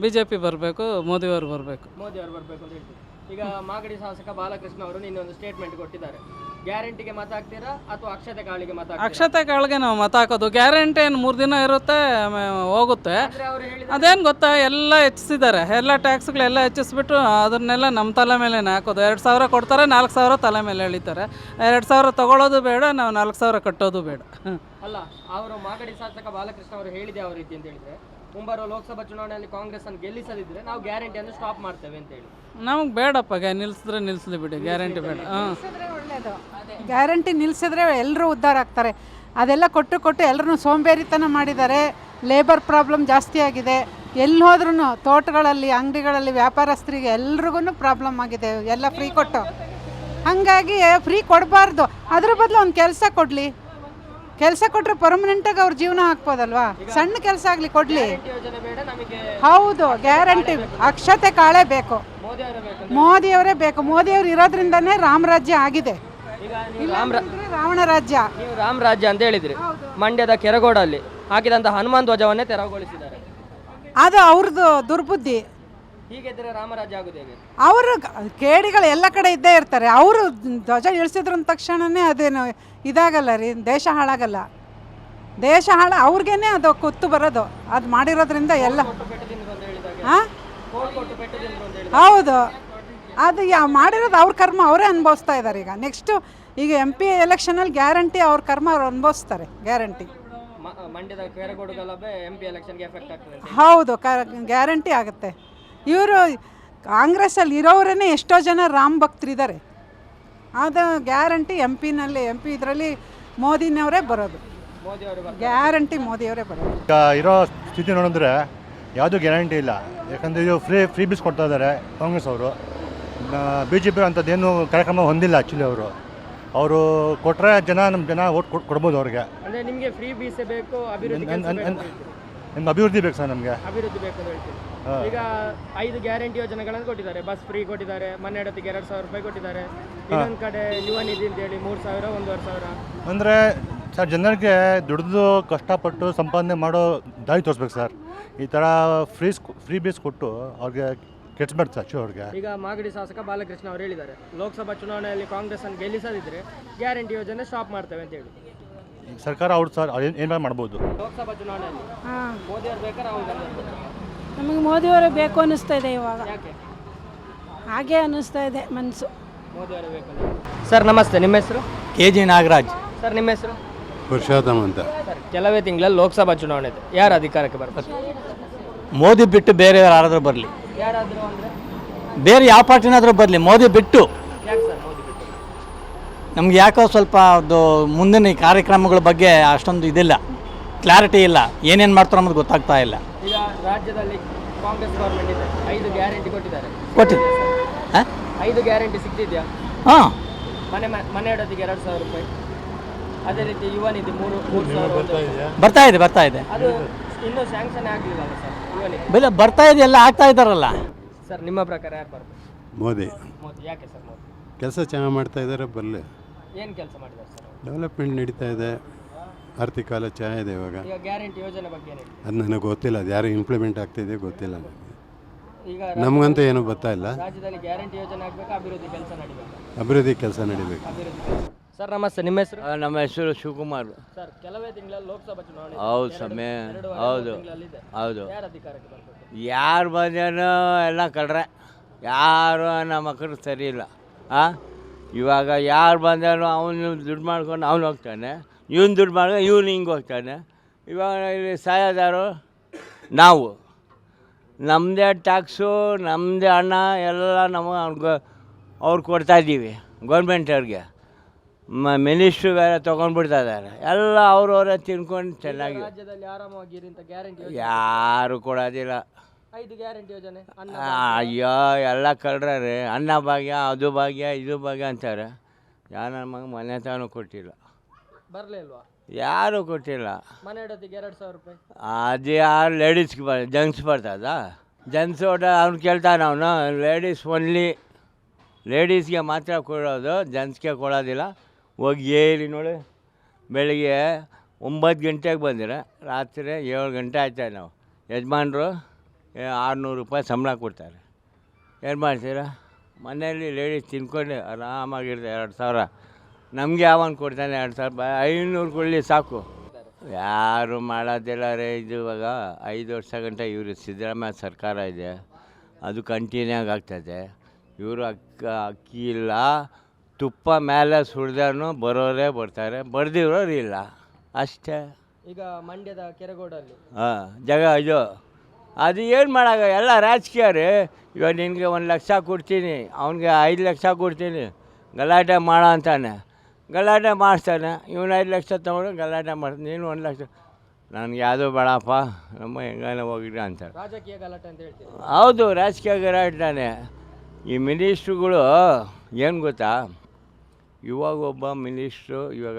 ಬಿ ಜೆ ಪಿ ಬರಬೇಕು ಮೋದಿಯವರು ಬರಬೇಕು. ಮೋದಿ ಅವರು ಬರಬೇಕು ಅಂತ ಹೇಳ್ತೀವಿ ಈಗ ಮಾಗಡಿ ಶಾಸಕ ಬಾಲಕೃಷ್ಣ ಅವರು ಇನ್ನೊಂದು ಸ್ಟೇಟ್ಮೆಂಟ್ ಕೊಟ್ಟಿದ್ದಾರೆ. ಗ್ಯಾರಂಟಿಗೆ ಮತ ಹಾಕ್ತೀರಾ ಅಥವಾ ಅಕ್ಷತೆ ಕಾಳಿಗೆ ಮತ ಹಾಕ್ತೀರಾ? ಅಕ್ಷತೆ ಕಾಳಿಗೆ ನಾವು ಮತ ಹಾಕೋದು. ಗ್ಯಾರಂಟಿ ಏನು ಮೂರು ದಿನ ಇರುತ್ತೆ ಆಮೇಲೆ ಹೋಗುತ್ತೆ. ಅಂದ್ರೆ ಅವ್ರು ಹೇಳಿದ ಅದೇನು ಗೊತ್ತಾ ಎಲ್ಲ ಹೆಚ್ಚಿಸಿದ್ದಾರೆ. ಎಲ್ಲ ಟ್ಯಾಕ್ಸ್ಗಳೆಲ್ಲ ಹೆಚ್ಚಿಸ್ಬಿಟ್ಟು ಅದನ್ನೆಲ್ಲ ನಮ್ಮ ತಲೆ ಮೇಲೆ ಹಾಕೋದು. ಎರಡು ಸಾವಿರ ಕೊಡ್ತಾರೆ ನಾಲ್ಕು ಸಾವಿರ ತಲೆ ಮೇಲೆ ಎಳಿತಾರೆ. ಎರಡು ಸಾವಿರ ತಗೊಳ್ಳೋದು ಬೇಡ ನಾವು ನಾಲ್ಕು ಸಾವಿರ ಕಟ್ಟೋದು ಬೇಡ. ಅಲ್ಲ ಅವರು ಮಾಗಡಿ ಶಾಸಕ ಬಾಲಕೃಷ್ಣ ಅವರು ಹೇಳಿದೆ ಯಾವ ರೀತಿ ಅಂತ ಹೇಳಿದ್ರೆ ಮುಂಬರುವ ಲೋಕಸಭಾ ಚುನಾವಣೆಯಲ್ಲಿ ಕಾಂಗ್ರೆಸ್ ಅನ್ನು ಗೆಲ್ಲಿಸದಿದ್ರೆ ನಾವು ಗ್ಯಾರಂಟಿಯನ್ನು ಸ್ಟಾಪ್ ಮಾಡ್ತೇವೆ ಅಂತ ಹೇಳಿ. ನಮಗೆ ಬೇಡಪ್ಪ ಗ್ಯಾ ನಿಲ್ಸಿದ್ರೆ ನಿಲ್ಸಲಿ ಬಿಡಿ ಗ್ಯಾರಂಟಿ ಬೇಡ. ಹಾಂ. ಗ್ಯಾರಂಟಿ ನಿಲ್ಸಿದ್ರೆ ಎಲ್ಲರೂ ಉದ್ಧಾರ ಆಗ್ತಾರೆ. ಅದೆಲ್ಲ ಕೊಟ್ಟು ಕೊಟ್ಟು ಎಲ್ಲರೂ ಸೋಂಬೇರಿತನ ಮಾಡಿದ್ದಾರೆ. ಲೇಬರ್ ಪ್ರಾಬ್ಲಮ್ ಜಾಸ್ತಿ ಆಗಿದೆ. ಎಲ್ಲಿ ಹೋದ್ರೂ ತೋಟಗಳಲ್ಲಿ ಅಂಗಡಿಗಳಲ್ಲಿ ವ್ಯಾಪಾರಸ್ಥರಿಗೆ ಎಲ್ರಿಗೂ ಪ್ರಾಬ್ಲಮ್ ಆಗಿದೆ. ಎಲ್ಲ ಫ್ರೀ ಕೊಟ್ಟು. ಹಾಗಾಗಿ ಫ್ರೀ ಕೊಡಬಾರ್ದು. ಅದ್ರ ಬದಲು ಒಂದು ಕೆಲಸ ಕೊಡಲಿ. ಕೆಲಸ ಕೊಟ್ಟರೆ ಪರ್ಮನೆಂಟಾಗಿ ಅವ್ರ ಜೀವನ ಹಾಕ್ಬೋದಲ್ವಾ? ಸಣ್ಣ ಕೆಲಸ ಆಗಲಿ ಕೊಡಲಿ. ಹೌದು ಗ್ಯಾರಂಟಿ ಅಕ್ಷತೆ ಕಾಳೆ ಬೇಕು. ಮೋದಿ ಅವರೇ ಬೇಕು ಮೋದಿಯವರೇ ಬೇಕು. ಮೋದಿಯವರು ಇರೋದ್ರಿಂದನೇ ರಾಮರಾಜ್ಯ ಆಗಿದೆ. ರಾವಣ ರಾಜ್ಯ. ರಾಮ ರಾಮ್ ರಾಜ್ಯ ಅಂತ ಹೇಳಿದ್ರಿ. ಮಂಡ್ಯದ ಕೆರಗೋಡಲ್ಲಿ ಹಾಕಿದಂತ ಹನುಮಾನ್ ಧ್ವಜವನ್ನೇ ತೆರವುಗೊಳಿಸಿದ್ದಾರೆ. ಅದು ಅವ್ರದ್ದು ದುರ್ಬುದ್ಧಿ. ಹೀಗಿದ್ರೆ ರಾಮರಾಜ್ಯ ಆಗುದು ಹೇಗೆ? ಅವರು ಕೇಡಿಗಳು ಎಲ್ಲ ಕಡೆ ಇದ್ದೇ ಇರ್ತಾರೆ. ಅವರು ಧ್ವಜ ಇಳಿಸಿದ್ರ ತಕ್ಷಣನೇ ಅದೇನು ಇದಾಗಲ್ಲ ರೀ ದೇಶ ಹಾಳಾಗಲ್ಲ. ದೇಶ ಹಾಳ ಅವ್ರಿಗೇನೆ ಅದು ಕುತ್ತು ಬರೋದು. ಅದು ಮಾಡಿರೋದ್ರಿಂದ ಎಲ್ಲ ಹಾಂ ಹೌದು. ಅದು ಯಾ ಮಾಡಿರೋದು ಅವ್ರ ಕರ್ಮ ಅವರೇ ಅನುಭವಿಸ್ತಾ ಇದ್ದಾರೆ ಈಗ. ನೆಕ್ಸ್ಟು ಈಗ ಎಂ ಪಿ ಎಲೆಕ್ಷನಲ್ಲಿ ಗ್ಯಾರಂಟಿ ಅವ್ರ ಕರ್ಮ ಅವ್ರು ಅನುಭವಿಸ್ತಾರೆ ಗ್ಯಾರಂಟಿ. ಮಂಡ್ಯದ ಎಫೆಕ್ಟ್ ಹೌದು ಕ ಗ್ಯಾರಂಟಿ ಆಗುತ್ತೆ. ಇವರು ಕಾಂಗ್ರೆಸ್ಸಲ್ಲಿ ಇರೋರೇ ಎಷ್ಟೋ ಜನ ರಾಮ್ ಭಕ್ತರಿದ್ದಾರೆ. ಅದು ಗ್ಯಾರಂಟಿ ಎಂ ಪಿನಲ್ಲಿ ಎಂ ಪಿ ಇದರಲ್ಲಿ ಮೋದಿನವರೇ ಬರೋದು. ಮೋದಿ ಅವರು ಗ್ಯಾರಂಟಿ ಮೋದಿಯವರೇ ಬರೋದು. ಈಗ ಇರೋ ಸ್ಥಿತಿ ನೋಡಿದ್ರೆ ಯಾವುದೂ ಗ್ಯಾರಂಟಿ ಇಲ್ಲ. ಯಾಕಂದರೆ ಇದು ಫ್ರೀ ಫ್ರೀ ಬೀಸ್ ಕೊಡ್ತಾ ಇದ್ದಾರೆ ಕಾಂಗ್ರೆಸ್ ಅವರು. ಬಿ ಜೆ ಪಿ ಅಂಥದ್ದೇನು ಕಾರ್ಯಕ್ರಮ ಹೊಂದಿಲ್ಲ ಆ್ಯಕ್ಚುಲಿ ಅವರು. ಅವರು ಕೊಟ್ಟರೆ ಜನ ನಮ್ಮ ಜನ ಓಟ್ ಕೊಡ್ ಕೊಡ್ಬೋದು ಅವ್ರಿಗೆ. ಅಂದ್ರೆ ನಿಮಗೆ ಫ್ರೀ ಬೀಸೇ ಬೇಕು. ನಿಮ್ಗೆ ಅಭಿವೃದ್ಧಿ ಬೇಕು ಸರ್ ನಮಗೆ. ಅಭಿವೃದ್ಧಿ ಬೇಕು ಅಂತ ಹೇಳ್ತೀವಿ. ಈಗ ಐದು ಗ್ಯಾರಂಟಿ ಯೋಜನೆಗಳನ್ನು ಕೊಟ್ಟಿದ್ದಾರೆ. ಬಸ್ ಫ್ರೀ ಕೊಟ್ಟಿದ್ದಾರೆ. ಮನೆ ಹೆಂಡತಿಗೆ ಎರಡು ಸಾವಿರ ರೂಪಾಯಿ ಕೊಟ್ಟಿದ್ದಾರೆ. ಇನ್ನೊಂದು ಕಡೆ ಯುವ ನಿಧಿ ಅಂತ ಹೇಳಿ ಮೂರು ಸಾವಿರ ಒಂದೂವರೆ ಸಾವಿರ. ಅಂದರೆ ಸರ್ ಜನರಿಗೆ ದುಡಿದು ಕಷ್ಟಪಟ್ಟು ಸಂಪಾದನೆ ಮಾಡೋ ದಾರಿ ತೋರಿಸ್ಬೇಕು ಸರ್. ಈ ಥರ ಫ್ರೀ ಫ್ರೀ ಬೀಸ್ ಕೊಟ್ಟು ಅವ್ರಿಗೆ ಕೆಡ್ಸ್ಬಾರ್ದು ಸರ್ ಅವ್ರಿಗೆ. ಈಗ ಮಾಗಡಿ ಶಾಸಕ ಬಾಲಕೃಷ್ಣ ಅವರು ಹೇಳಿದ್ದಾರೆ ಲೋಕಸಭಾ ಚುನಾವಣೆಯಲ್ಲಿ ಕಾಂಗ್ರೆಸ್ ಅನ್ನು ಗೆಲ್ಲಿಸದಿದ್ರೆ ಗ್ಯಾರಂಟಿ ಯೋಜನೆ ಸ್ಟಾಪ್ ಮಾಡ್ತೇವೆ ಅಂತ ಹೇಳಿ ಸರ್ಕಾರ ಅವ್ರು ಸರ್ ಏನು ಏನು ಮಾಡ್ಬೋದು? ಲೋಕಸಭಾ ಚುನಾವಣೆಯಲ್ಲಿ ಮೋದಿ ಅವರು ಬೇಕಾ ರಾಹುಲ್ ಗಾಂಧಿ ಅವ್ರು ಬೇಕಾ? ನಮಗೆ ಮೋದಿಯವರು ಬೇಕು ಅನ್ನಿಸ್ತಾ ಇದೆ ಇವಾಗ. ಯಾಕೆ? ಹಾಗೆ ಅನ್ನಿಸ್ತಾ ಇದೆ ಮನಸ್ಸು ಮೋದಿ ಅವರು ಬೇಕು ಸರ್ ನಮಸ್ತೆ. ನಿಮ್ಮ ಹೆಸರು? K G Nagaraj. ಸರ್ ನಿಮ್ಮ ಹೆಸರು? ಪುರುಷೋತ್ತಮ ಅಂತ. ಸರ್ ಕೆಲವೇ ತಿಂಗಳಲ್ಲಿ ಲೋಕಸಭಾ ಚುನಾವಣೆ ಇದೆ. ಯಾರು ಅಧಿಕಾರಕ್ಕೆ ಬರ್ಬೇಕು ಮೋದಿ ಬಿಟ್ಟು ಬೇರೆ ಯಾರಾದರೂ ಬರಲಿ. ಯಾರಾದರೂ ಅಂದರೆ? ಬೇರೆ ಯಾವ ಪಾರ್ಟಿನಾದರೂ ಬರಲಿ. ಮೋದಿ ಬಿಟ್ಟು ಯಾಕೆ ಸರ್ ಮೋದಿ ಬಿಟ್ಟು ನಮ್ಗೆ ಯಾಕೋ ಸ್ವಲ್ಪ ಅದು ಮುಂದಿನ ಈ ಕಾರ್ಯಕ್ರಮಗಳ ಬಗ್ಗೆ ಅಷ್ಟೊಂದು ಇದಿಲ್ಲ. ಕ್ಲಾರಿಟಿ ಇಲ್ಲ. ಏನೇನು ಮಾಡ್ತಾರೋ ಅನ್ನೋದು ಗೊತ್ತಾಗ್ತಾ ಇಲ್ಲ. ಈಗ ರಾಜ್ಯದಲ್ಲಿ ಕಾಂಗ್ರೆಸ್ ಗೌರ್ಮೆಂಟ್ ಇದೆ. ಐದು ಗ್ಯಾರಂಟಿ ಕೊಟ್ಟಿದ್ದಾರೆ. ಕೊಟ್ಟಿದ್ದು ಹಾಂ? ಐದು ಗ್ಯಾರಂಟಿ ಸಿಗ್ತಿದ್ಯಾ? ಹಾಂ. ಮನೆ ಮನೆ ಇಡೋದಿಗೆ ಎರಡು ಸಾವಿರ ರೂಪಾಯಿ. ಅದೇ ರೀತಿ ಯುವ ನಿಧಿ ಮೂರು ಮೂರು ಸಾವಿರ ಒಂದು ಬರ್ತಾ ಇದೆ ಬರ್ತಾ ಇದೆ. ಅದು ಇನ್ನೂ ಸ್ಯಾಂಕ್ಷನ್ ಆಗಲಿಲ್ಲ ಸರ್ ಯುವ ನಿಧಿ. ಬೆಲೆ ಬರ್ತಾ ಇದೆ ಎಲ್ಲ ಆಗ್ತಾ ಇದ್ದಾರಲ್ಲ. ಸರ್ ನಿಮ್ಮ ಪ್ರಕಾರ ಯಾರು ಬರ್ಬೋದು ಮೋದಿ. ಮೋದಿ ಯಾಕೆ ಸರ್ ಮೋದಿ? ಕೆಲಸ ಚೆನ್ನಾಗಿ ಮಾಡ್ತಾ ಇದ್ದಾರೆ ಬರಲಿ. ಏನು ಕೆಲಸ ಮಾಡಿದ್ದಾರೆ ಸರ್ ಡೆವಲಪ್ಮೆಂಟ್ ನಡೀತಾ ಇದೆ. ಆರ್ಥಿಕ ಕಾಲ ಚೆನ್ನಾಗಿದೆ ಇವಾಗ. ಈಗ ಗ್ಯಾರಂಟಿ ಯೋಜನೆ ಬಗ್ಗೆ ಏನು ಹೇಳಿ ಅದು ನನಗೆ ಗೊತ್ತಿಲ್ಲ. ಅದು ಯಾರು ಇಂಪ್ಲಿಮೆಂಟ್ ಆಗ್ತಿದೆ ಗೊತ್ತಿಲ್ಲ ನನಗೆ. ಈಗ ನಮಗಂತೂ ಏನೂ ಗೊತ್ತಾ ಇಲ್ಲ. ರಾಜ್ಯದಲ್ಲಿ ಗ್ಯಾರಂಟಿ ಯೋಜನೆ ಆಗಬೇಕು? ಅಭಿವೃದ್ಧಿ ಕೆಲಸ ನಡೀಬೇಕು? ಅಭಿವೃದ್ಧಿ ಕೆಲಸ ನಡಿಬೇಕು. ಅಭಿವೃದ್ಧಿ ಕೆಲಸ. ಸರ್ ನಮಸ್ತೆ. ನಿಮ್ಮ ಹೆಸರು? ಆ, ನಮ್ಮ ಹೆಸರು ಶಿವಕುಮಾರ್. ಸರ್ ಕೆಲವೇ ತಿಂಗಳಲ್ಲಿ ಲೋಕಸಭಾ ಚುನಾವಣೆ ಇದೆ. ಹೌದು ಎರಡು- ಸಮಯ ಎರಡೂವರೆ ಹೌದು. ತಿಂಗಳಲ್ಲಿದೆ. ಹೌದು. ಯಾರು ಅಧಿಕಾರಕ್ಕೆ ಬರ್ಬೇಕು? ಯಾರು ಬಂದೇನೋ ಎಲ್ಲ ಕಳ್ರೆ. ಯಾರು ನಮ್ಮ ಮಕ್ಕಳು ಸರಿ ಇಲ್ಲ. ಆ? ಇವಾಗ ಯಾರು ಬಂದೇನೋ ಅವನು ದುಡ್ಡು ಮಾಡ್ಕೊಂಡು ಅವ್ನು ಹೋಗ್ತಾನೆ. ಇವನು ದುಡ್ಡು ಮಾಡ್ಕೊಂಡು ಇವನು ಹಿಂಗೆ ಹೋಗ್ತಾನೆ. ಇವಾಗ ಇಲ್ಲಿ ಸಾಯೋದಾರು ನಾವು. ನಮ್ಮದೇ ಟ್ಯಾಕ್ಸು ನಮ್ಮದೇ ಹಣ ಎಲ್ಲ ನಮಗೆ ಅವ್ರಿಗೆ ಅವ್ರು ಕೊಡ್ತಾಯಿದ್ದೀವಿ ಗೌರ್ಮೆಂಟವ್ರಿಗೆ ಮ ಮಿನಿಸ್ಟ್ರು ಬೇರೆ ತೊಗೊಂಡ್ಬಿಡ್ತಾ ಇದ್ದಾರೆ ಎಲ್ಲ ಅವ್ರವರೇ ತಿನ್ಕೊಂಡು ಚೆನ್ನಾಗಿ. ಯಾರು ಕೊಡೋದಿಲ್ಲ. ಐದು ಗ್ಯಾರಂಟಿ ಯೋಜನೆ ಅನ್ನ ಅಯ್ಯೋ ಎಲ್ಲ ಕಳ್ರೆ ರೀ ಅನ್ನ ಭಾಗ್ಯ ಅದು ಭಾಗ್ಯ ಇದು ಭಾಗ್ಯ ಅಂತಾರೆ. ಯಾರು ನನ್ನ ಮಗ ಮನೆ ತಾನು ಕೊಟ್ಟಿಲ್ಲ. ಬರಲೇ ಇಲ್ವಾ? ಯಾರು ಕೊಟ್ಟಿಲ್ಲ. ಮನೆ ಇಡೋದಿಗೆ ಎರಡು ಸಾವಿರ ರೂಪಾಯಿ. ಅದು ಯಾರು ಲೇಡೀಸ್ಗೆ ಬರ ಜೆಂಟ್ಸ್ ಬರ್ತದ? ಜೆಂಟ್ಸ್ ಒಟ್ಟು ಅವ್ನು ಕೇಳ್ತಾನೆ ಅವನು ಲೇಡೀಸ್ ಓನ್ಲಿ ಲೇಡೀಸ್ಗೆ ಮಾತ್ರ ಕೊಡೋದು ಜೆಂಟ್ಸ್ಗೆ ಕೊಡೋದಿಲ್ಲ. ಹೋಗಿ ಏರಿ ನೋಡಿ. ಬೆಳಿಗ್ಗೆ ಒಂಬತ್ತು ಗಂಟೆಗೆ ಬಂದಿರ. ರಾತ್ರಿ ಏಳು ಗಂಟೆ ಆಯ್ತಾವೆ ನಾವು. ಯಜಮಾನ್ರು ಆರುನೂರು ರೂಪಾಯಿ ಸಂಬಳ ಕೊಡ್ತಾರೆ. ಏನು ಮಾಡ್ತೀರಾ? ಮನೆಯಲ್ಲಿ ಲೇಡೀಸ್ ತಿನ್ಕೊಂಡು ಆರಾಮಾಗಿರ್ತಾರೆ ಎರಡು ಸಾವಿರ. ನಮಗೆ ಯಾವನ್ ಕೊಡ್ತಾನೆ ಎರಡು ಸಾವಿರ ರೂಪಾಯಿ? ಐನೂರು ಕೊಡಲಿ ಸಾಕು. ಯಾರು ಮಾಡೋದಿಲ್ಲ ರೇ ಇದು ಇವಾಗ ಐದು ವರ್ಷ ಗಂಟ ಇವರು ಸಿದ್ದರಾಮಯ್ಯ ಸರ್ಕಾರ ಇದೆ. ಅದು ಕಂಟಿನ್ಯೂ ಆಗಿ ಆಗ್ತದೆ ಇವರು ಅಕ್ಕ ಅಕ್ಕಿ ಇಲ್ಲ. ತುಪ್ಪ ಮೇಲೆ ಸುಡ್ದೂ ಬರೋರೇ ಬರ್ತಾರೆ. ಬರ್ದಿರೋರು ಇಲ್ಲ. ಅಷ್ಟೇ. ಈಗ ಮಂಡ್ಯದ ಕೆರೆಗೋಡಲ್ಲಿ. ಹಾಂ ಜಾಗ ಇದು. ಅದು ಏನು ಮಾಡೋಕ್ಕ ಎಲ್ಲ ರಾಜಕೀಯ ರೀ ಇವಾಗ ನಿನಗೆ ಒಂದು ಲಕ್ಷ ಕೊಡ್ತೀನಿ ಅವ್ನಿಗೆ ಐದು ಲಕ್ಷ ಕೊಡ್ತೀನಿ ಗಲಾಟೆ ಮಾಡೋ ಅಂತಾನೆ. ಗಲಾಟೆ ಮಾಡಿಸ್ತಾನೆ ಇವನು ಐದು ಲಕ್ಷ ತೊಗೊಂಡು ಗಲಾಟೆ ಮಾಡ್ತಾನೆ ನೀನು ಒಂದು ಲಕ್ಷ ನನಗೆ ಯಾವುದೂ ಬೇಡಪ್ಪ ನಮ್ಮ ಹೆಂಗಾನ ಹೋಗಿಲ್ಲ ಅಂತ ರಾಜಕೀಯ ಗಲಾಟೆ ಅಂತ ಹೇಳ್ತೀನಿ ಹೌದು ರಾಜಕೀಯ ಗಲಾಟೆನೇ ಈ ಮಿನಿಸ್ಟ್ರುಗಳು ಏನು ಗೊತ್ತಾ ಇವಾಗ ಒಬ್ಬ ಮಿನಿಸ್ಟ್ರು ಇವಾಗ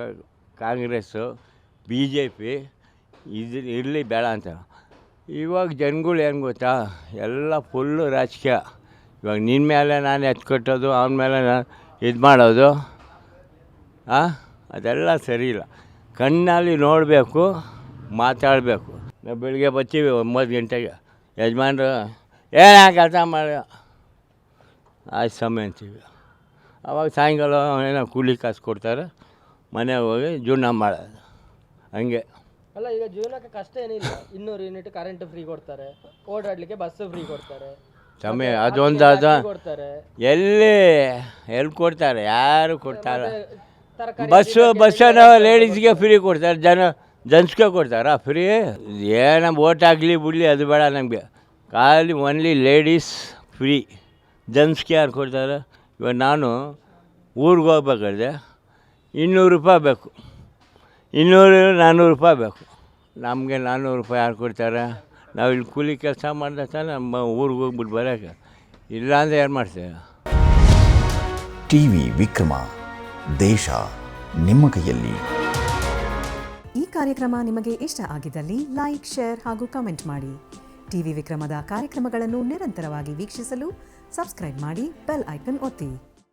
ಕಾಂಗ್ರೆಸ್ಸು ಬಿ ಜೆ ಪಿ ಇದು ಇರಲಿ ಬೇಡ ಅಂತ ಇವಾಗ ಜನಗಳು ಏನು ಗೊತ್ತಾ? ಎಲ್ಲ ಫುಲ್ಲು ರಾಜಕೀಯ. ಇವಾಗ ನಿನ್ನ ಮೇಲೆ ನಾನು ಎತ್ಕೊಟ್ಟೋದು ಅವನ ಮೇಲೆ ನಾನು ಇದು ಮಾಡೋದು ಅದೆಲ್ಲ ಸರಿ ಇಲ್ಲ. ಕಣ್ಣಲ್ಲಿ ನೋಡಬೇಕು, ಮಾತಾಡಬೇಕು. ನಾವು ಬೆಳಿಗ್ಗೆ ಬರ್ತೀವಿ ಒಂಬತ್ತು ಗಂಟೆಗೆ. ಯಜಮಾನ್ರು ಏನು ಕೆಲಸ ಮಾಡಿ ಆಯ್ತು ಸಮಯ ಅಂತೀವಿ. ಆವಾಗ ಸಾಯಂಕಾಲ ಏನೋ ಕೂಲಿ ಕಾಸು ಕೊಡ್ತಾರೆ. ಮನೆಗೆ ಹೋಗಿ ಜೀವನ ಮಾಡೋದು. ಹಂಗೆ. ಅಲ್ಲ ಈಗ ಜೀವನಕ್ಕೆ ಕಷ್ಟ ಏನಿಲ್ಲ. ಇನ್ನೂರು ಯೂನಿಟ್ ಕರೆಂಟ್ ಫ್ರೀ ಕೊಡ್ತಾರೆ. ಓಡಾಡ್ಲಿಕ್ಕೆ ಬಸ್ ಫ್ರೀ ಕೊಡ್ತಾರೆ. ಸಮಯ ಅದೊಂದು ಅದು. ಕೊಡ್ತಾರೆ. ಎಲ್ಲಿ ಎಲ್ಲಿ ಕೊಡ್ತಾರೆ? ಯಾರು ಕೊಡ್ತಾರೆ? ಬಸ್ ಬಸ್ ಬಸ್ಸನ್ನು ಲೇಡೀಸ್ಗೆ ಫ್ರೀ ಕೊಡ್ತಾರೆ. ಜನ ಜನ್ಸ್ಗೆ ಕೊಡ್ತಾರಾ? ಫ್ರೀ ಏನ ಓಟ್ ಆಗಲಿ ಬಿಡಲಿ ಅದು ಬೇಡ ನಮಗೆ. ಖಾಲಿ ಓನ್ಲಿ ಲೇಡೀಸ್ ಫ್ರೀ ಜನ್ಸ್ಗೆ ಯಾರು ಕೊಡ್ತಾರೆ? ಇವಾಗ ನಾನು ಊರಿಗೆ ಹೋಗ್ಬೇಕಾದ್ರೆ ಇನ್ನೂರು ರೂಪಾಯಿ ಬೇಕು. ಇನ್ನೂರು ನಾನ್ನೂರು ರೂಪಾಯಿ ಬೇಕು. ನಮಗೆ ನಾನ್ನೂರು ರೂಪಾಯಿ ಯಾರು ಕೊಡ್ತಾರೆ? ನಾವು ಇಲ್ಲಿ ಕೂಲಿ ಕೆಲಸ ಮಾಡಿದ ತಾನೇ ನಮ್ಮ ಊರಿಗೆ ಹೋಗ್ಬಿಟ್ಟು ಬರೋಕ್ಕೆ ಇಲ್ಲಾಂದ್ರೆ ಏನು ಮಾಡ್ತೇವೆ? ಟಿ ವಿ ವಿಕ್ರಮ ದೇಶ ನಿಮ್ಮ ಕೈಯಲ್ಲಿ. ಈ ಕಾರ್ಯಕ್ರಮ ನಿಮಗೆ ಇಷ್ಟ ಆಗಿದ್ದಲ್ಲಿ ಲೈಕ್ ಶೇರ್ ಹಾಗೂ ಕಮೆಂಟ್ ಮಾಡಿ. ಟಿವಿ ವಿಕ್ರಮದ ಕಾರ್ಯಕ್ರಮಗಳನ್ನು ನಿರಂತರವಾಗಿ ವೀಕ್ಷಿಸಲು ಸಬ್ಸ್ಕ್ರೈಬ್ ಮಾಡಿ ಬೆಲ್ ಐಕನ್ ಒತ್ತಿ.